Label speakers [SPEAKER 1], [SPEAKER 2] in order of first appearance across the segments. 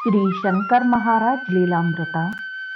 [SPEAKER 1] ಶ್ರೀ ಶಂಕರ್ ಮಹಾರಾಜ್ ಲೀಲಾಮೃತ.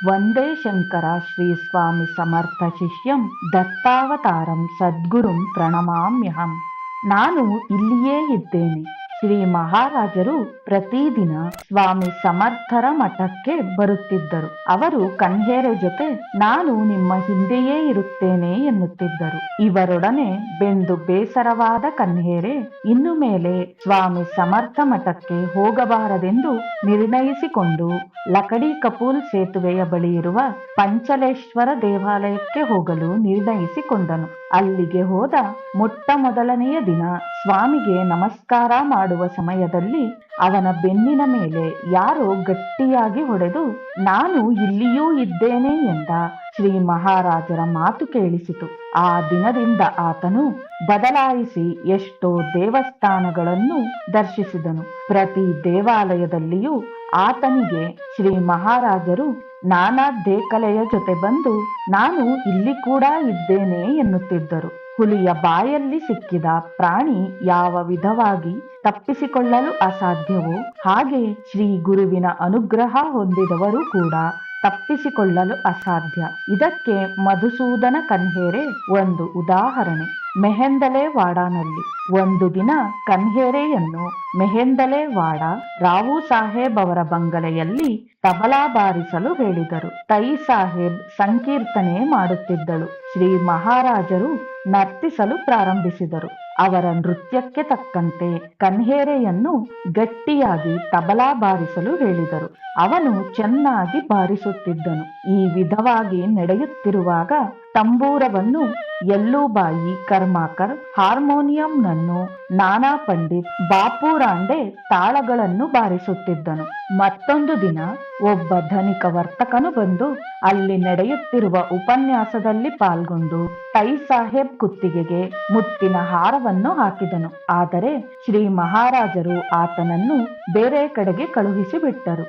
[SPEAKER 1] ವಂದೇ ಶಂಕರ ಶ್ರೀ ಸ್ವಾಮಿ ಸಮರ್ಥ ಶಿಷ್ಯಂ ದತ್ತಾವತಾರಂ ಸದ್ಗುರುಂ ಪ್ರಣಮಾಮ್ಯಹಂ. ನಾನು ಇಲ್ಲಿಯೇ ಇದ್ದೇನೆ. ಶ್ರೀ ಮಹಾರಾಜರು ಪ್ರತಿದಿನ ಸ್ವಾಮಿ ಸಮರ್ಥರ ಮಠಕ್ಕೆ ಬರುತ್ತಿದ್ದರು. ಅವರು ಕಣ್ಹೇರೆ ಜೊತೆ, ನಾನು ನಿಮ್ಮ ಹಿಂದೆಯೇ ಇರುತ್ತೇನೆ ಎನ್ನುತ್ತಿದ್ದರು. ಇವರೊಡನೆ ಬೆಂದು ಬೇಸರವಾದ ಕನ್ಹೇರೆ ಇನ್ನು ಮೇಲೆ ಸ್ವಾಮಿ ಸಮರ್ಥ ಮಠಕ್ಕೆ ಹೋಗಬಾರದೆಂದು ನಿರ್ಣಯಿಸಿಕೊಂಡು ಲಕಡಿ ಕಪೂಲ್ ಸೇತುವೆಯ ಬಳಿ ಇರುವ ಪಂಚಲೇಶ್ವರ ದೇವಾಲಯಕ್ಕೆ ಹೋಗಲು ನಿರ್ಣಯಿಸಿಕೊಂಡನು. ಅಲ್ಲಿಗೆ ಹೋದ ಮೊಟ್ಟ ಮೊದಲನೆಯ ದಿನ ಸ್ವಾಮಿಗೆ ನಮಸ್ಕಾರ ಮಾಡುವ ಸಮಯದಲ್ಲಿ ಅವನ ಬೆನ್ನಿನ ಮೇಲೆ ಯಾರೋ ಗಟ್ಟಿಯಾಗಿ ಹೊಡೆದು, ನಾನು ಇಲ್ಲಿಯೂ ಇದ್ದೇನೆ ಎಂದ ಶ್ರೀ ಮಹಾರಾಜರ ಮಾತು ಕೇಳಿಸಿತು. ಆ ದಿನದಿಂದ ಆತನು ಬದಲಾಯಿಸಿ ಎಷ್ಟೋ ದೇವಸ್ಥಾನಗಳನ್ನು ದರ್ಶಿಸಿದನು. ಪ್ರತಿ ದೇವಾಲಯದಲ್ಲಿಯೂ ಆತನಿಗೆ ಶ್ರೀ ಮಹಾರಾಜರು ನಾನಾ ದೇಕಲೆಯ ಜೊತೆ ಬಂದು, ನಾನು ಇಲ್ಲಿ ಕೂಡ ಇದ್ದೇನೆ ಎನ್ನುತ್ತಿದ್ದರು. ಹುಲಿಯ ಬಾಯಲ್ಲಿ ಸಿಕ್ಕಿದ ಪ್ರಾಣಿ ಯಾವ ವಿಧವಾಗಿ ತಪ್ಪಿಸಿಕೊಳ್ಳಲು ಅಸಾಧ್ಯವೋ ಹಾಗೆ ಶ್ರೀ ಗುರುವಿನ ಅನುಗ್ರಹ ಹೊಂದಿದವರು ಕೂಡ ತಪ್ಪಿಸಿಕೊಳ್ಳಲು ಅಸಾಧ್ಯ. ಇದಕ್ಕೆ ಮಧುಸೂದನ ಕನ್ಹೇರೆ ಒಂದು ಉದಾಹರಣೆ. ಮೆಹೆಂದಲೆ ವಾಡಾನಲ್ಲಿ ಒಂದು ದಿನ ಕನ್ಹೇರೆಯನ್ನು ಮೆಹೆಂದಲೆ ವಾಡ ರಾವು ಸಾಹೇಬ್ ಅವರ ಬಂಗಲೆಯಲ್ಲಿ ತಬಲಾ ಬಾರಿಸಲು ಹೇಳಿದರು. ತೈ ಸಾಹೇಬ್ ಸಂಕೀರ್ತನೆ ಮಾಡುತ್ತಿದ್ದಳು. ಶ್ರೀ ಮಹಾರಾಜರು ನರ್ತಿಸಲು ಪ್ರಾರಂಭಿಸಿದರು. ಅವರ ನೃತ್ಯಕ್ಕೆ ತಕ್ಕಂತೆ ಕನ್ಹೇರೆಯನ್ನು ಗಟ್ಟಿಯಾಗಿ ತಬಲಾ ಬಾರಿಸಲು ಹೇಳಿದರು. ಅವನು ಚೆನ್ನಾಗಿ ಬಾರಿಸುತ್ತಿದ್ದನು. ಈ ವಿಧವಾಗಿ ನಡೆಯುತ್ತಿರುವಾಗ ತಂಬೂರವನ್ನು ಎಲ್ಲೂಬಾಯಿ ಕರ್ಮಾಕರ್ ಹಾರ್ಮೋನಿಯಂನನ್ನು ನಾನಾ ಪಂಡಿತ್ ಬಾಪೂರಾಂಡೆ ತಾಳಗಳನ್ನು ಬಾರಿಸುತ್ತಿದ್ದನು. ಮತ್ತೊಂದು ದಿನ ಒಬ್ಬ ಧನಿಕ ವರ್ತಕನು ಬಂದು ಅಲ್ಲಿ ನಡೆಯುತ್ತಿರುವ ಉಪನ್ಯಾಸದಲ್ಲಿ ಪಾಲ್ಗೊಂಡು ತೈ ಸಾಹೇಬ್ ಕುತ್ತಿಗೆಗೆ ಮುತ್ತಿನ ಹಾರವನ್ನು ಹಾಕಿದನು. ಆದರೆ ಶ್ರೀ ಮಹಾರಾಜರು ಆತನನ್ನು ಬೇರೆ ಕಡೆಗೆ ಕಳುಹಿಸಿ ಬಿಟ್ಟರು.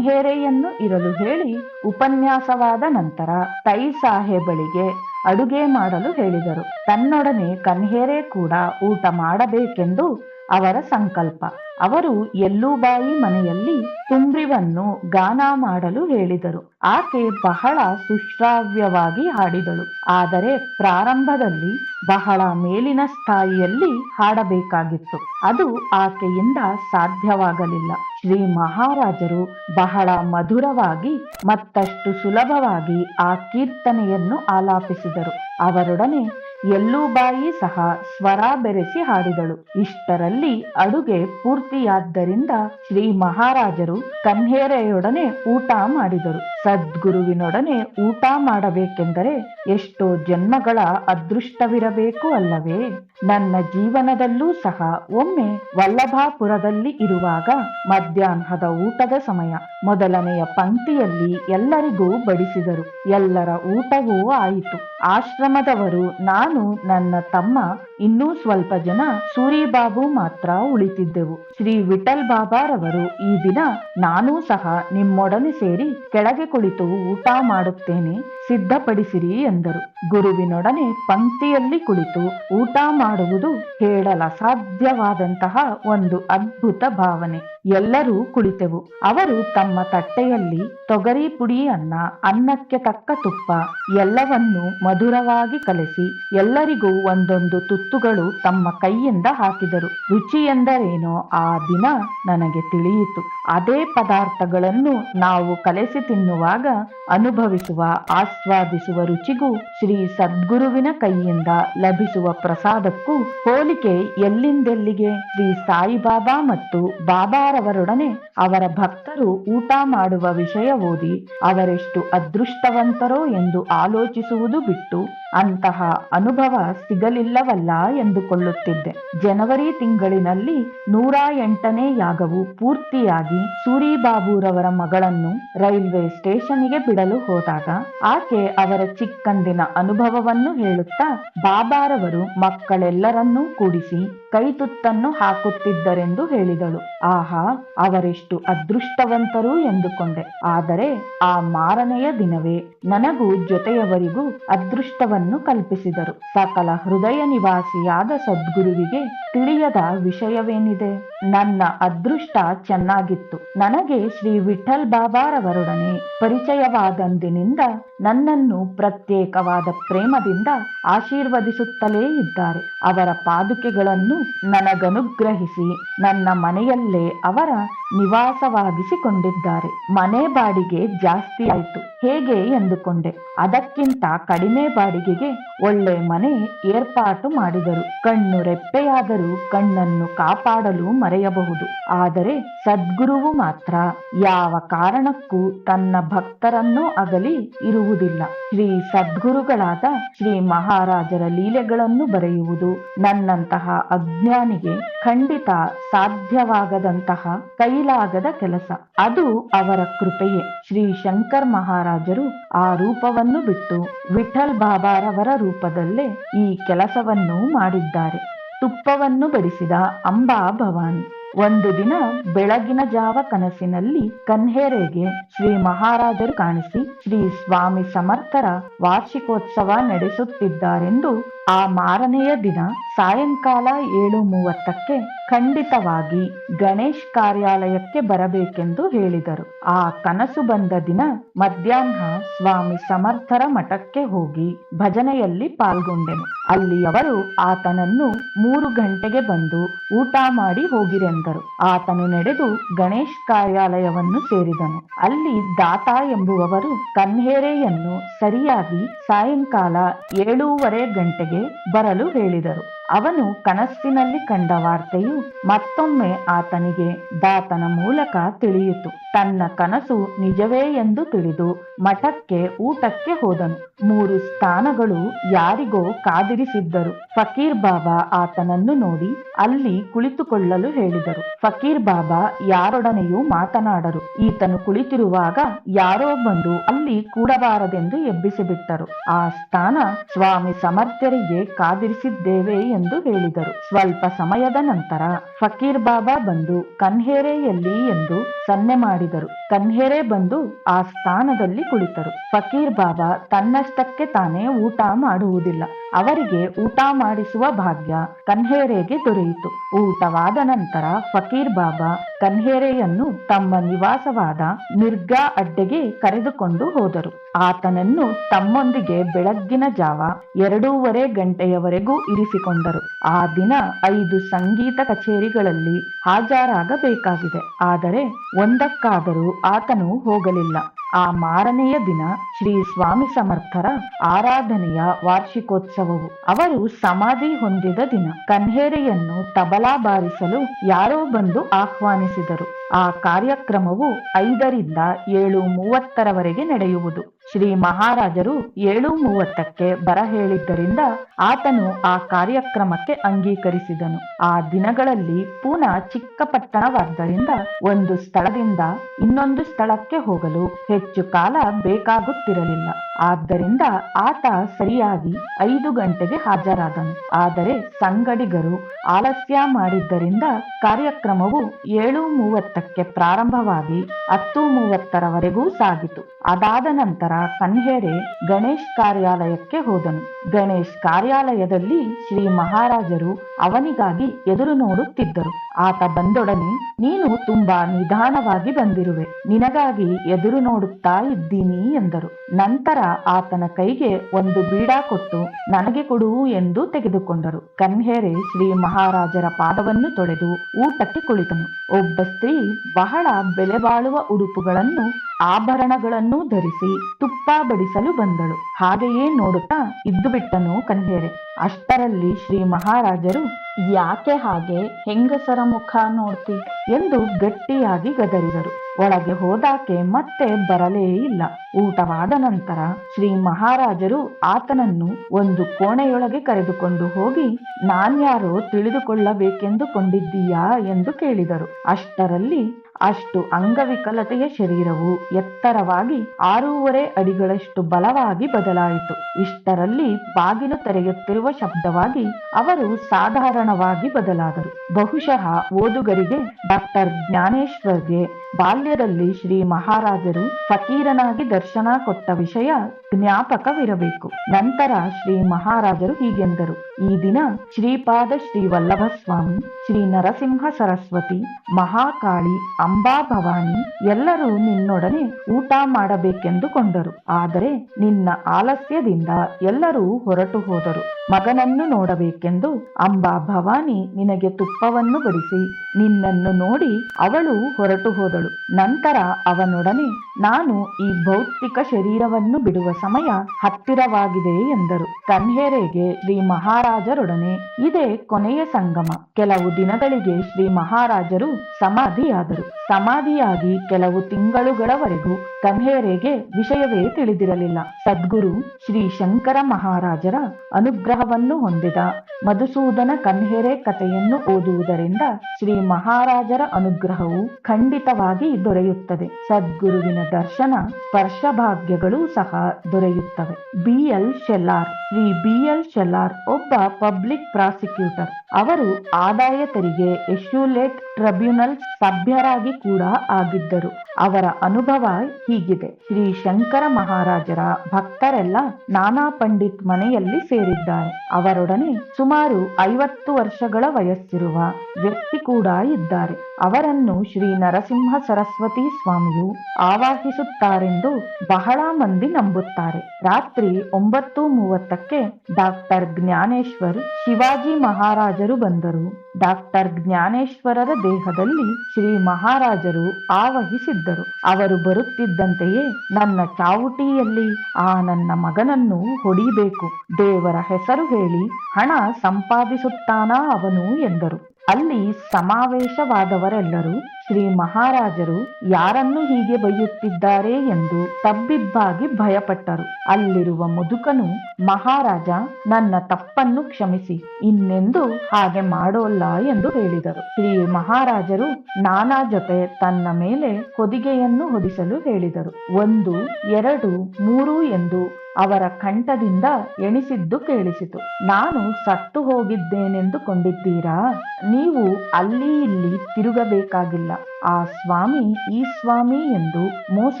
[SPEAKER 1] ಇರಲು ಹೇಳಿ ಉಪನ್ಯಾಸವಾದ ನಂತರ ತೈ ಸಾಹೇಬಳಿಗೆ ಅಡುಗೆ ಮಾಡಲು ಹೇಳಿದರು. ತನ್ನೊಡನೆ ಕನ್ಹೇರೆ ಕೂಡ ಊಟ ಮಾಡಬೇಕೆಂದು ಅವರ ಸಂಕಲ್ಪ. ಅವರು ಎಲ್ಲೂಬಾಯಿ ಮನೆಯಲ್ಲಿ ತುಂಬ್ರಿವನ್ನು ಗಾನ ಮಾಡಲು ಹೇಳಿದರು. ಆಕೆ ಬಹಳ ಸುಶ್ರಾವ್ಯವಾಗಿ ಹಾಡಿದಳು. ಆದರೆ ಪ್ರಾರಂಭದಲ್ಲಿ ಬಹಳ ಮೇಲಿನ ಸ್ಥಾಯಿಯಲ್ಲಿ ಹಾಡಬೇಕಾಗಿತ್ತು. ಅದು ಆಕೆಯಿಂದ ಸಾಧ್ಯವಾಗಲಿಲ್ಲ. ಶ್ರೀ ಮಹಾರಾಜರು ಬಹಳ ಮಧುರವಾಗಿ ಮತ್ತಷ್ಟು ಸುಲಭವಾಗಿ ಆ ಕೀರ್ತನೆಯನ್ನು ಆಲಾಪಿಸಿದರು. ಅವರೊಡನೆ ಎಲ್ಲೂಬಾಯಿ ಸಹ ಸ್ವರ ಬೆರೆಸಿ ಹಾಡಿದಳು. ಇಷ್ಟರಲ್ಲಿ ಅಡುಗೆ ಪೂರ್ತಿಯಾದ್ದರಿಂದ ಶ್ರೀ ಮಹಾರಾಜರು ಕನ್ಹೇರೆಯೊಡನೆ ಊಟ ಮಾಡಿದರು. ಸದ್ಗುರುವಿನೊಡನೆ ಊಟ ಮಾಡಬೇಕೆಂದರೆ ಎಷ್ಟೋ ಜನ್ಮಗಳ ಅದೃಷ್ಟವಿರಬೇಕು ಅಲ್ಲವೇ? ನನ್ನ ಜೀವನದಲ್ಲೂ ಸಹ ಒಮ್ಮೆ ವಲ್ಲಭಾಪುರದಲ್ಲಿ ಇರುವಾಗ ಮಧ್ಯಾಹ್ನದ ಊಟದ ಸಮಯ. ಮೊದಲನೆಯ ಪಂಕ್ತಿಯಲ್ಲಿ ಎಲ್ಲರಿಗೂ ಬಡಿಸಿದರು. ಎಲ್ಲರ ಊಟವೂ ಆಯಿತು. ಆಶ್ರಮದವರು ನಾನು ನನ್ನ ತಮ್ಮ ಇನ್ನೂ ಸ್ವಲ್ಪ ಜನ ಸೂರಿಬಾಬು ಮಾತ್ರ ಉಳಿತಿದ್ದೆವು. ಶ್ರೀ ವಿಠಲ್ ಬಾಬಾರವರು ಈ ದಿನ ನಾನೂ ಸಹ ನಿಮ್ಮೊಡನೆ ಸೇರಿ ಕೆಳಗೆ ಕುಳಿತು ಊಟ ಮಾಡುತ್ತೇನೆ, ಸಿದ್ಧಪಡಿಸಿರಿ ಎಂದರು. ಗುರುವಿನೊಡನೆ ಪಂಕ್ತಿಯಲ್ಲಿ ಕುಳಿತು ಊಟ ಮಾಡುವುದು ಹೇಳಲಸಾಧ್ಯವಾದಂತಹ ಒಂದು ಅದ್ಭುತ ಭಾವನೆ. ಎಲ್ಲರೂ ಕುಳಿತೆವು. ಅವರು ತಮ್ಮ ತಟ್ಟೆಯಲ್ಲಿ ತೊಗರಿ ಪುಡಿ ಅನ್ನ, ಅನ್ನಕ್ಕೆ ತಕ್ಕ ತುಪ್ಪ, ಎಲ್ಲವನ್ನೂ ಮಧುರವಾಗಿ ಕಲಸಿ ಎಲ್ಲರಿಗೂ ಒಂದೊಂದು ತುತ್ತುಗಳು ತಮ್ಮ ಕೈಯಿಂದ ಹಾಕಿದರು. ರುಚಿ ಎಂದರೇನೋ ಆ ದಿನ ನನಗೆ ತಿಳಿಯಿತು. ಅದೇ ಪದಾರ್ಥಗಳನ್ನು ನಾವು ಕಲೆಸಿ ತಿನ್ನುವಾಗ ಅನುಭವಿಸುವ, ಆಸ್ವಾದಿಸುವ ರುಚಿಗೂ, ಶ್ರೀ ಸದ್ಗುರುವಿನ ಕೈಯಿಂದ ಲಭಿಸುವ ಪ್ರಸಾದಕ್ಕೂ ಹೋಲಿಕೆ ಎಲ್ಲಿಂದೆಲ್ಲಿಗೆ? ಶ್ರೀ ಸಾಯಿಬಾಬಾ ಮತ್ತು ಬಾಬಾರವರೊಡನೆ ಅವರ ಭಕ್ತರು ಊಟ ಮಾಡುವ ವಿಷಯ ಓದಿ ಅವರೆಷ್ಟು ಅದೃಷ್ಟವಂತರೋ ಎಂದು ಆಲೋಚಿಸುವುದು ಬಿಟ್ಟು ಅಂತಹ ಅನುಭವ ಸಿಗಲಿಲ್ಲವಲ್ಲ ಎಂದುಕೊಳ್ಳುತ್ತಿದ್ದೆ. ಜನವರಿ ತಿಂಗಳಿನಲ್ಲಿ ನೂರ ಎಂಟನೇ ಯಾಗವು ಪೂರ್ತಿಯಾಗಿ ಸೂರಿಬಾಬುರವರ ಮಗಳನ್ನು ರೈಲ್ವೆ ಸ್ಟೇಷನ್ಗೆ ಬಿಡಲು ಹೋದಾಗ, ಆಕೆ ಅವರ ಚಿಕ್ಕಂದಿನ ಅನುಭವವನ್ನು ಹೇಳುತ್ತಾ ಬಾಬಾರವರು ಮಕ್ಕಳೆಲ್ಲರನ್ನೂ ಕೂಡಿಸಿ ಕೈತುತ್ತನ್ನು ಹಾಕುತ್ತಿದ್ದರೆಂದು ಹೇಳಿದಳು. ಆಹಾ, ಅವರೆಷ್ಟು ಅದೃಷ್ಟವಂತರು ಎಂದುಕೊಂಡೆ. ಆದರೆ ಆ ಮಾರನೆಯ ದಿನವೇ ನನಗೂ ಜೊತೆಯವರಿಗೂ ಅದೃಷ್ಟವನ್ನು ಮಾತುಗಳನ್ನು ಕಲ್ಪಿಸಿದರು. ಸಕಲ ಹೃದಯ ನಿವಾಸಿಯಾದ ಸದ್ಗುರುವಿಗೆ ತಿಳಿಯದ ವಿಷಯವೇನಿದೆ? ನನ್ನ ಅದೃಷ್ಟ ಚೆನ್ನಾಗಿತ್ತು. ನನಗೆ ಶ್ರೀ ವಿಠಲ್ ಬಾಬಾರವರೊಡನೆ ಪರಿಚಯವಾದಂದಿನಿಂದ ನನ್ನನ್ನು ಪ್ರತ್ಯೇಕವಾದ ಪ್ರೇಮದಿಂದ ಆಶೀರ್ವದಿಸುತ್ತಲೇ ಇದ್ದಾರೆ. ಅವರ ಪಾದುಕೆಗಳನ್ನು ನನಗನುಗ್ರಹಿಸಿ ನನ್ನ ಮನೆಯಲ್ಲೇ ಅವರ ನಿವಾಸವಾಗಿಸಿಕೊಂಡಿದ್ದಾರೆ. ಮನೆ ಬಾಡಿಗೆ ಜಾಸ್ತಿ ಆಯಿತು. ಹೇಗೆ ಎಂದುಕೊಂಡೆ. ಅದಕ್ಕಿಂತ ಕಡಿಮೆ ಬಾಡಿಗೆಗೆ ಒಳ್ಳೆ ಮನೆ ಏರ್ಪಾಟು ಮಾಡಿದರು. ಕಣ್ಣು ರೆಪ್ಪೆಯಾದರೂ ಕಣ್ಣನ್ನು ಕಾಪಾಡಲು ಮರೆಯಬಹುದು. ಆದರೆ ಸದ್ಗುರುವು ಮಾತ್ರ ಯಾವ ಕಾರಣಕ್ಕೂ ತನ್ನ ಭಕ್ತರನ್ನೂ ಅಗಲಿ ಇರುವುದಿಲ್ಲ ಶ್ರೀ ಸದ್ಗುರುಗಳಾದ ಶ್ರೀ ಮಹಾರಾಜರ ಲೀಲೆಗಳನ್ನು ಬರೆಯುವುದು ನನ್ನಂತಹ ಅಜ್ಞಾನಿಗೆ ಖಂಡಿತ ಸಾಧ್ಯವಾಗದಂತಹ ಕೈಲಾಗದ ಕೆಲಸ. ಅದು ಅವರ ಕೃಪೆಯೇ. ಶ್ರೀ ಶಂಕರ್ ಮಹಾರಾಜರು ಆ ರೂಪವನ್ನು ಬಿಟ್ಟು ವಿಠಲ್ ಬಾಬಾರವರ ರೂಪದಲ್ಲೇ ಈ ಕೆಲಸವನ್ನು ಮಾಡಿದ್ದಾರೆ. ತುಪ್ಪವನ್ನು ಬಡಿಸಿದ ಅಂಬಾ ಭವಾನಿ. ಒಂದು ದಿನ ಬೆಳಗಿನ ಜಾವ ಕನಸಿನಲ್ಲಿ ಕನ್ಹೇರೆಗೆ ಶ್ರೀ ಮಹಾರಾಜರು ಕಾಣಿಸಿ ಶ್ರೀ ಸ್ವಾಮಿ ಸಮರ್ಥರ ವಾರ್ಷಿಕೋತ್ಸವ ನಡೆಸುತ್ತಿದ್ದಾರೆಂದು ಆ ಮಾರನೆಯ ದಿನ ಸಾಯಂಕಾಲ ಏಳು ಮೂವತ್ತಕ್ಕೆ ಖಂಡಿತವಾಗಿ ಗಣೇಶ್ ಕಾರ್ಯಾಲಯಕ್ಕೆ ಬರಬೇಕೆಂದು ಹೇಳಿದರು. ಆ ಕನಸು ಬಂದ ದಿನ ಮಧ್ಯಾಹ್ನ ಸ್ವಾಮಿ ಸಮರ್ಥರ ಮಠಕ್ಕೆ ಹೋಗಿ ಭಜನೆಯಲ್ಲಿ ಪಾಲ್ಗೊಂಡೆನು. ಅಲ್ಲಿ ಅವರು ಆತನನ್ನು ಮೂರು ಗಂಟೆಗೆ ಬಂದು ಊಟ ಮಾಡಿ ಹೋಗಿರೆಂದರು. ಆತನು ನಡೆದು ಗಣೇಶ್ ಕಾರ್ಯಾಲಯವನ್ನು ಸೇರಿದನು. ಅಲ್ಲಿ ದಾತ ಎಂಬುವವರು ಕನ್ಹೇರೆಯನ್ನು ಸರಿಯಾಗಿ ಸಾಯಂಕಾಲ ಏಳೂವರೆ ಗಂಟೆಗೆ ಬರಲು ಹೇಳಿದರು. ಅವನು ಕನಸಿನಲ್ಲಿ ಕಂಡ ವಾರ್ತೆಯು ಮತ್ತೊಮ್ಮೆ ಆತನಿಗೆ ದಾತನ ಮೂಲಕ ತಿಳಿಯಿತು. ತನ್ನ ಕನಸು ನಿಜವೇ ಎಂದು ತಿಳಿದು ಮಠಕ್ಕೆ, ಊಟಕ್ಕೆ ಹೋದನು. ಮೂರು ಸ್ಥಾನಗಳು ಯಾರಿಗೋ ಕಾದಿರಿಸಿದ್ದರು. ಫಕೀರ್ ಬಾಬಾ ಆತನನ್ನು ನೋಡಿ ಅಲ್ಲಿ ಕುಳಿತುಕೊಳ್ಳಲು ಹೇಳಿದರು. ಫಕೀರ್ ಬಾಬಾ ಯಾರೊಡನೆಯೂ ಮಾತನಾಡರು. ಈತನು ಕುಳಿತಿರುವಾಗ ಯಾರೋ ಬಂದು ಅಲ್ಲಿ ಕೂಡಬಾರದೆಂದು ಎಬ್ಬಿಸಿಬಿಟ್ಟರು. ಆ ಸ್ಥಾನ ಸ್ವಾಮಿ ಸಮರ್ಥರಿಗೆ ಕಾದಿರಿಸಿದ್ದೇವೆ ಎಂದು ಹೇಳಿದರು. ಸ್ವಲ್ಪ ಸಮಯದ ನಂತರ ಫಕೀರ್ ಬಾಬಾ ಬಂದು ಕನ್ಹೇರೆಯಲ್ಲಿ ಎಂದು ಸನ್ನೆ ಮಾಡಿದರು. ಕನ್ಹೇರೆ ಬಂದು ಆ ಸ್ಥಾನದಲ್ಲಿ ಕುಳಿತರು. ಫಕೀರ್ ಬಾಬಾ ತನ್ನಷ್ಟಕ್ಕೆ ತಾನೇ ಊಟ ಮಾಡುವುದಿಲ್ಲ. ಅವರಿಗೆ ಊಟ ಮಾಡಿಸುವ ಭಾಗ್ಯ ಕನ್ಹೇರೆಗೆ ದೊರೆಯಿತು. ಊಟವಾದ ನಂತರ ಫಕೀರ್ ಬಾಬಾ ಕನ್ಹೇರೆಯನ್ನು ತಮ್ಮ ನಿವಾಸವಾದ ಮಿರ್ಗಾ ಅಡ್ಡೆಗೆ ಕರೆದುಕೊಂಡು ಹೋದರು. ಆತನನ್ನು ತಮ್ಮೊಂದಿಗೆ ಬೆಳಗ್ಗಿನ ಜಾವ ಎರಡೂವರೆ ಗಂಟೆಯವರೆಗೂ ಇರಿಸಿಕೊಂಡರು. ಆ ದಿನ ಐದು ಸಂಗೀತ ಕಚೇರಿಗಳಲ್ಲಿ ಹಾಜರಾಗಬೇಕಾಗಿದೆ. ಆದರೆ ಒಂದಕ್ಕಾದರೂ ಆತನು ಹೋಗಲಿಲ್ಲ. ಆ ಮಾರನೆಯ ದಿನ ಶ್ರೀ ಸ್ವಾಮಿ ಸಮರ್ಥರ ಆರಾಧನೆಯ ವಾರ್ಷಿಕೋತ್ಸವವು. ಅವರು ಸಮಾಧಿ ಹೊಂದಿದ ದಿನ ಕನ್ಹೇರಿಯನ್ನು ತಬಲಾ ಬಾರಿಸಲು ಯಾರೋ ಬಂದು ಆಹ್ವಾನಿಸಿದರು. ಆ ಕಾರ್ಯಕ್ರಮವು ಐದರಿಂದ ಏಳು ಮೂವತ್ತರವರೆಗೆ ನಡೆಯುವುದು. ಶ್ರೀ ಮಹಾರಾಜರು ಏಳು ಮೂವತ್ತಕ್ಕೆ ಬರ ಹೇಳಿದ್ದರಿಂದ ಆತನು ಆ ಕಾರ್ಯಕ್ರಮಕ್ಕೆ ಅಂಗೀಕರಿಸಿದನು. ಆ ದಿನಗಳಲ್ಲಿ ಪೂನಾ ಚಿಕ್ಕಪಟ್ಟಣವಾದ್ದರಿಂದ ಒಂದು ಸ್ಥಳದಿಂದ ಇನ್ನೊಂದು ಸ್ಥಳಕ್ಕೆ ಹೋಗಲು ಹೆಚ್ಚು ಕಾಲ ಬೇಕಾಗುತ್ತಿರಲಿಲ್ಲ. ಆದ್ದರಿಂದ ಆತ ಸರಿಯಾಗಿ ಐದು ಗಂಟೆಗೆ ಹಾಜರಾದನು. ಆದರೆ ಸಂಗಡಿಗರು ಆಲಸ್ಯ ಮಾಡಿದ್ದರಿಂದ ಕಾರ್ಯಕ್ರಮವು ಏಳು ಮೂವತ್ತಕ್ಕೆ ಪ್ರಾರಂಭವಾಗಿ ಹತ್ತು ಮೂವತ್ತರವರೆಗೂ ಸಾಗಿತು. ಅದಾದ ನಂತರ ಕನ್ಹೇರೆ ಗಣೇಶ್ ಕಾರ್ಯಾಲಯಕ್ಕೆ ಹೋದನು. ಗಣೇಶ್ ಕಾರ್ಯಾಲಯದಲ್ಲಿ ಶ್ರೀ ಮಹಾರಾಜರು ಅವನಿಗಾಗಿ ಎದುರು ನೋಡುತ್ತಿದ್ದರು. ಆತ ಬಂದೊಡನೆ, ನೀನು ತುಂಬಾ ನಿಧಾನವಾಗಿ ಬಂದಿರುವೆ. ನಿನಗಾಗಿ ಎದುರು ನೋಡುತ್ತಾ ಇದ್ದೀನಿ ಎಂದರು. ನಂತರ ಆತನ ಕೈಗೆ ಒಂದು ಬೀಡ ಕೊಟ್ಟು, ನನಗೆ ಕೊಡು ಎಂದು ತೆಗೆದುಕೊಂಡರು. ಕನ್ಹೇರೆ ಶ್ರೀ ಮಹಾರಾಜರ ಪಾದವನ್ನು ತೊಳೆದು ಊಟಕ್ಕೆ ಕುಳಿತನು. ಒಬ್ಬ ಸ್ತ್ರೀ ಬಹಳ ಬೆಲೆ ಬಾಳುವ ಉಡುಪುಗಳನ್ನು, ಆಭರಣಗಳನ್ನು ಧರಿಸಿ ತುಪ್ಪ ಬಡಿಸಲು ಬಂದಳು. ಹಾಗೆಯೇ ನೋಡುತ್ತಾ ಇದ್ದು ಬಿಟ್ಟನು ಕನ್ಹೇರೆ. ಅಷ್ಟರಲ್ಲಿ ಶ್ರೀ ಮಹಾರಾಜರು, ಯಾಕೆ ಹಾಗೆ? ಹೆಂಗಸರ ಮುಖ ನೋಡ್ತಿ? ಎಂದು ಗಟ್ಟಿಯಾಗಿ ಗದರಿದರು. ಒಳಗೆ ಹೋದಾಕೆ ಮತ್ತೆ ಬರಲೇ ಇಲ್ಲ. ಊಟವಾದ ನಂತರ ಶ್ರೀ ಮಹಾರಾಜರು ಆತನನ್ನು ಒಂದು ಕೋಣೆಯೊಳಗೆ ಕರೆದುಕೊಂಡು ಹೋಗಿ, ನಾನ್ಯಾರೋ ತಿಳಿದುಕೊಳ್ಳಬೇಕೆಂದು ಕೊಂಡಿದ್ದೀಯಾ ಎಂದು ಕೇಳಿದರು. ಅಷ್ಟರಲ್ಲಿ ಅಷ್ಟು ಅಂಗವಿಕಲತೆಯ ಶರೀರವು ಎತ್ತರವಾಗಿ ಆರೂವರೆ ಅಡಿಗಳಷ್ಟು ಬಲವಾಗಿ ಬದಲಾಯಿತು. ಇಷ್ಟರಲ್ಲಿ ಬಾಗಿಲು ತೆರೆಯುತ್ತಿರುವ ಶಬ್ದವಾಗಿ ಅವರು ಸಾಧಾರಣವಾಗಿ ಬದಲಾದರು. ಬಹುಶಃ ಓದುಗರಿಗೆ ಡಾಕ್ಟರ್ ಜ್ಞಾನೇಶ್ವರ್ಗೆ ಬಾಲ್ಯದಲ್ಲಿ ಶ್ರೀ ಮಹಾರಾಜರು ಫಕೀರನಾಗಿ ದರ್ಶನ ಕೊಟ್ಟ ವಿಷಯ ಜ್ಞಾಪಕವಿರಬೇಕು. ನಂತರ ಶ್ರೀ ಮಹಾರಾಜರು ಹೀಗೆಂದರು. ಈ ದಿನ ಶ್ರೀಪಾದ ಶ್ರೀ ವಲ್ಲಭ ಸ್ವಾಮಿ ಶ್ರೀ ನರಸಿಂಹ ಸರಸ್ವತಿ, ಮಹಾಕಾಳಿ ಅಂಬಾ ಭವಾನಿ ಎಲ್ಲರೂ ನಿನ್ನೊಡನೆ ಊಟ ಮಾಡಬೇಕೆಂದುಕೊಂಡರು ಆದರೆ ನಿನ್ನ ಆಲಸ್ಯದಿಂದ ಎಲ್ಲರೂ ಹೊರಟು ಹೋದರು. ಮಗನನ್ನು ನೋಡಬೇಕೆಂದು ಅಂಬಾ ಭವಾನಿ ನಿನಗೆ ತುಪ್ಪವನ್ನು ಬಡಿಸಿ, ನಿನ್ನನ್ನು ನೋಡಿ ಅವಳು ಹೊರಟು ಹೋದಳು. ನಂತರ ಅವನೊಡನೆ, ನಾನು ಈ ಭೌತಿಕ ಶರೀರವನ್ನು ಬಿಡುವ ಸಮಯ ಹತ್ತಿರವಾಗಿದೆ ಎಂದರು. ಕನ್ಹೇರೆಗೆ ಶ್ರೀ ಮಹಾರಾಜರೊಡನೆ ಇದೇ ಕೊನೆಯ ಸಂಗಮ. ಕೆಲವು ದಿನಗಳಿಗೆ ಶ್ರೀ ಮಹಾರಾಜರು ಸಮಾಧಿಯಾದರು. ಸಮಾಧಿಯಾಗಿ ಕೆಲವು ತಿಂಗಳುಗಳವರೆಗೂ ಕನ್ಹೇರೆಗೆ ವಿಷಯವೇ ತಿಳಿದಿರಲಿಲ್ಲ. ಸದ್ಗುರು ಶ್ರೀ ಶಂಕರ ಮಹಾರಾಜರ ಅನುಗ್ರಹವನ್ನು ಹೊಂದಿದ ಮಧುಸೂದನ ಕನ್ಹೇರೆ ಕಥೆಯನ್ನು ಓದುವುದರಿಂದ ಶ್ರೀ ಮಹಾರಾಜರ ಅನುಗ್ರಹವು ಖಂಡಿತವಾಗಿ ದೊರೆಯುತ್ತದೆ. ಸದ್ಗುರುವಿನ ದರ್ಶನ ಸ್ಪರ್ಶ ಭಾಗ್ಯಗಳು ಸಹ ದೊರೆಯುತ್ತವೆ. B. L. Shellar, Shri B. L. Shellar ಒಬ್ಬ ಪಬ್ಲಿಕ್ ಪ್ರಾಸಿಕ್ಯೂಟರ್. ಅವರು ಆದಾಯ ತೆರಿಗೆ ಎಶ್ಯೂಲೇಟ್ ಟ್ರಿಬ್ಯುನಲ್ ಸಭ್ಯರಾಗಿ ಕೂಡ ಆಗಿದ್ದರು. ಅವರ ಅನುಭವ ಹೀಗಿದೆ. ಶ್ರೀ ಶಂಕರ ಮಹಾರಾಜರ ಭಕ್ತರೆಲ್ಲ ನಾನಾ ಪಂಡಿತ್ ಮನೆಯಲ್ಲಿ ಸೇರಿದ್ದಾರೆ. ಅವರೊಡನೆ ಸುಮಾರು ಐವತ್ತು ವರ್ಷಗಳ ವಯಸ್ಸಿರುವ ವ್ಯಕ್ತಿ ಕೂಡ ಇದ್ದಾರೆ. ಅವರನ್ನು ಶ್ರೀ ನರಸಿಂಹ ಸರಸ್ವತಿ ಸ್ವಾಮಿಯು ಆವಾಹಿಸುತ್ತಾರೆಂದು ಬಹಳ ಮಂದಿ ನಂಬುತ್ತಾರೆ. ರಾತ್ರಿ ಒಂಬತ್ತು ಮೂವತ್ತಕ್ಕೆ ಡಾಕ್ಟರ್ ಜ್ಞಾನೇಶ್ವರ್ ಶಿವಾಜಿ ಮಹಾರಾಜರು ಬಂದರು. ಡಾಕ್ಟರ್ ಜ್ಞಾನೇಶ್ವರರ ದೇಹದಲ್ಲಿ ಶ್ರೀ ಮಹಾರಾಜರು ಆವಹಿಸಿದ್ದರು. ಅವರು ಬರುತ್ತಿದ್ದಂತೆಯೇ ನನ್ನ ಚಾವುಟಿಯಲ್ಲಿ ಆ ನನ್ನ ಮಗನನ್ನು ಹೊಡಿಬೇಕು. ದೇವರ ಹೆಸರು ಹೇಳಿ ಹಣ ಸಂಪಾದಿಸುತ್ತಾನಾ ಅವನು ಎಂದರು. ಅಲ್ಲಿ ಸಮಾವೇಶವಾದವರೆಲ್ಲರೂ ಶ್ರೀ ಮಹಾರಾಜರು ಯಾರನ್ನು ಹೀಗೆ ಬೈಯುತ್ತಿದ್ದಾರೆ ಎಂದು ತಬ್ಬಿಬ್ಬಾಗಿ ಭಯಪಟ್ಟರು. ಅಲ್ಲಿರುವ ಮುದುಕನು, ಮಹಾರಾಜ, ನನ್ನ ತಪ್ಪನ್ನು ಕ್ಷಮಿಸಿ, ಇನ್ನೆಂದು ಹಾಗೆ ಮಾಡೋಲ್ಲ ಎಂದು ಹೇಳಿದರು. ಶ್ರೀ ಮಹಾರಾಜರು ನಾನಾ ಜೊತೆ ತನ್ನ ಮೇಲೆ ಹೊದಿಗೆಯನ್ನು ಹೊದಿಸಲು ಹೇಳಿದರು. ಒಂದು, ಎರಡು, ಮೂರು ಎಂದು ಅವರ ಕಂಠದಿಂದ ಎಣಿಸಿದ್ದು ಕೇಳಿಸಿತು. ನಾನು ಸತ್ತು ಹೋಗಿದ್ದೇನೆಂದುಕೊಂಡಿದ್ದೀರಾ? ನೀವು ಅಲ್ಲಿ ಇಲ್ಲಿ ತಿರುಗಬೇಕಾಗಿಲ್ಲ. ಆ ಸ್ವಾಮಿ ಈ ಸ್ವಾಮಿ ಎಂದು ಮೋಸ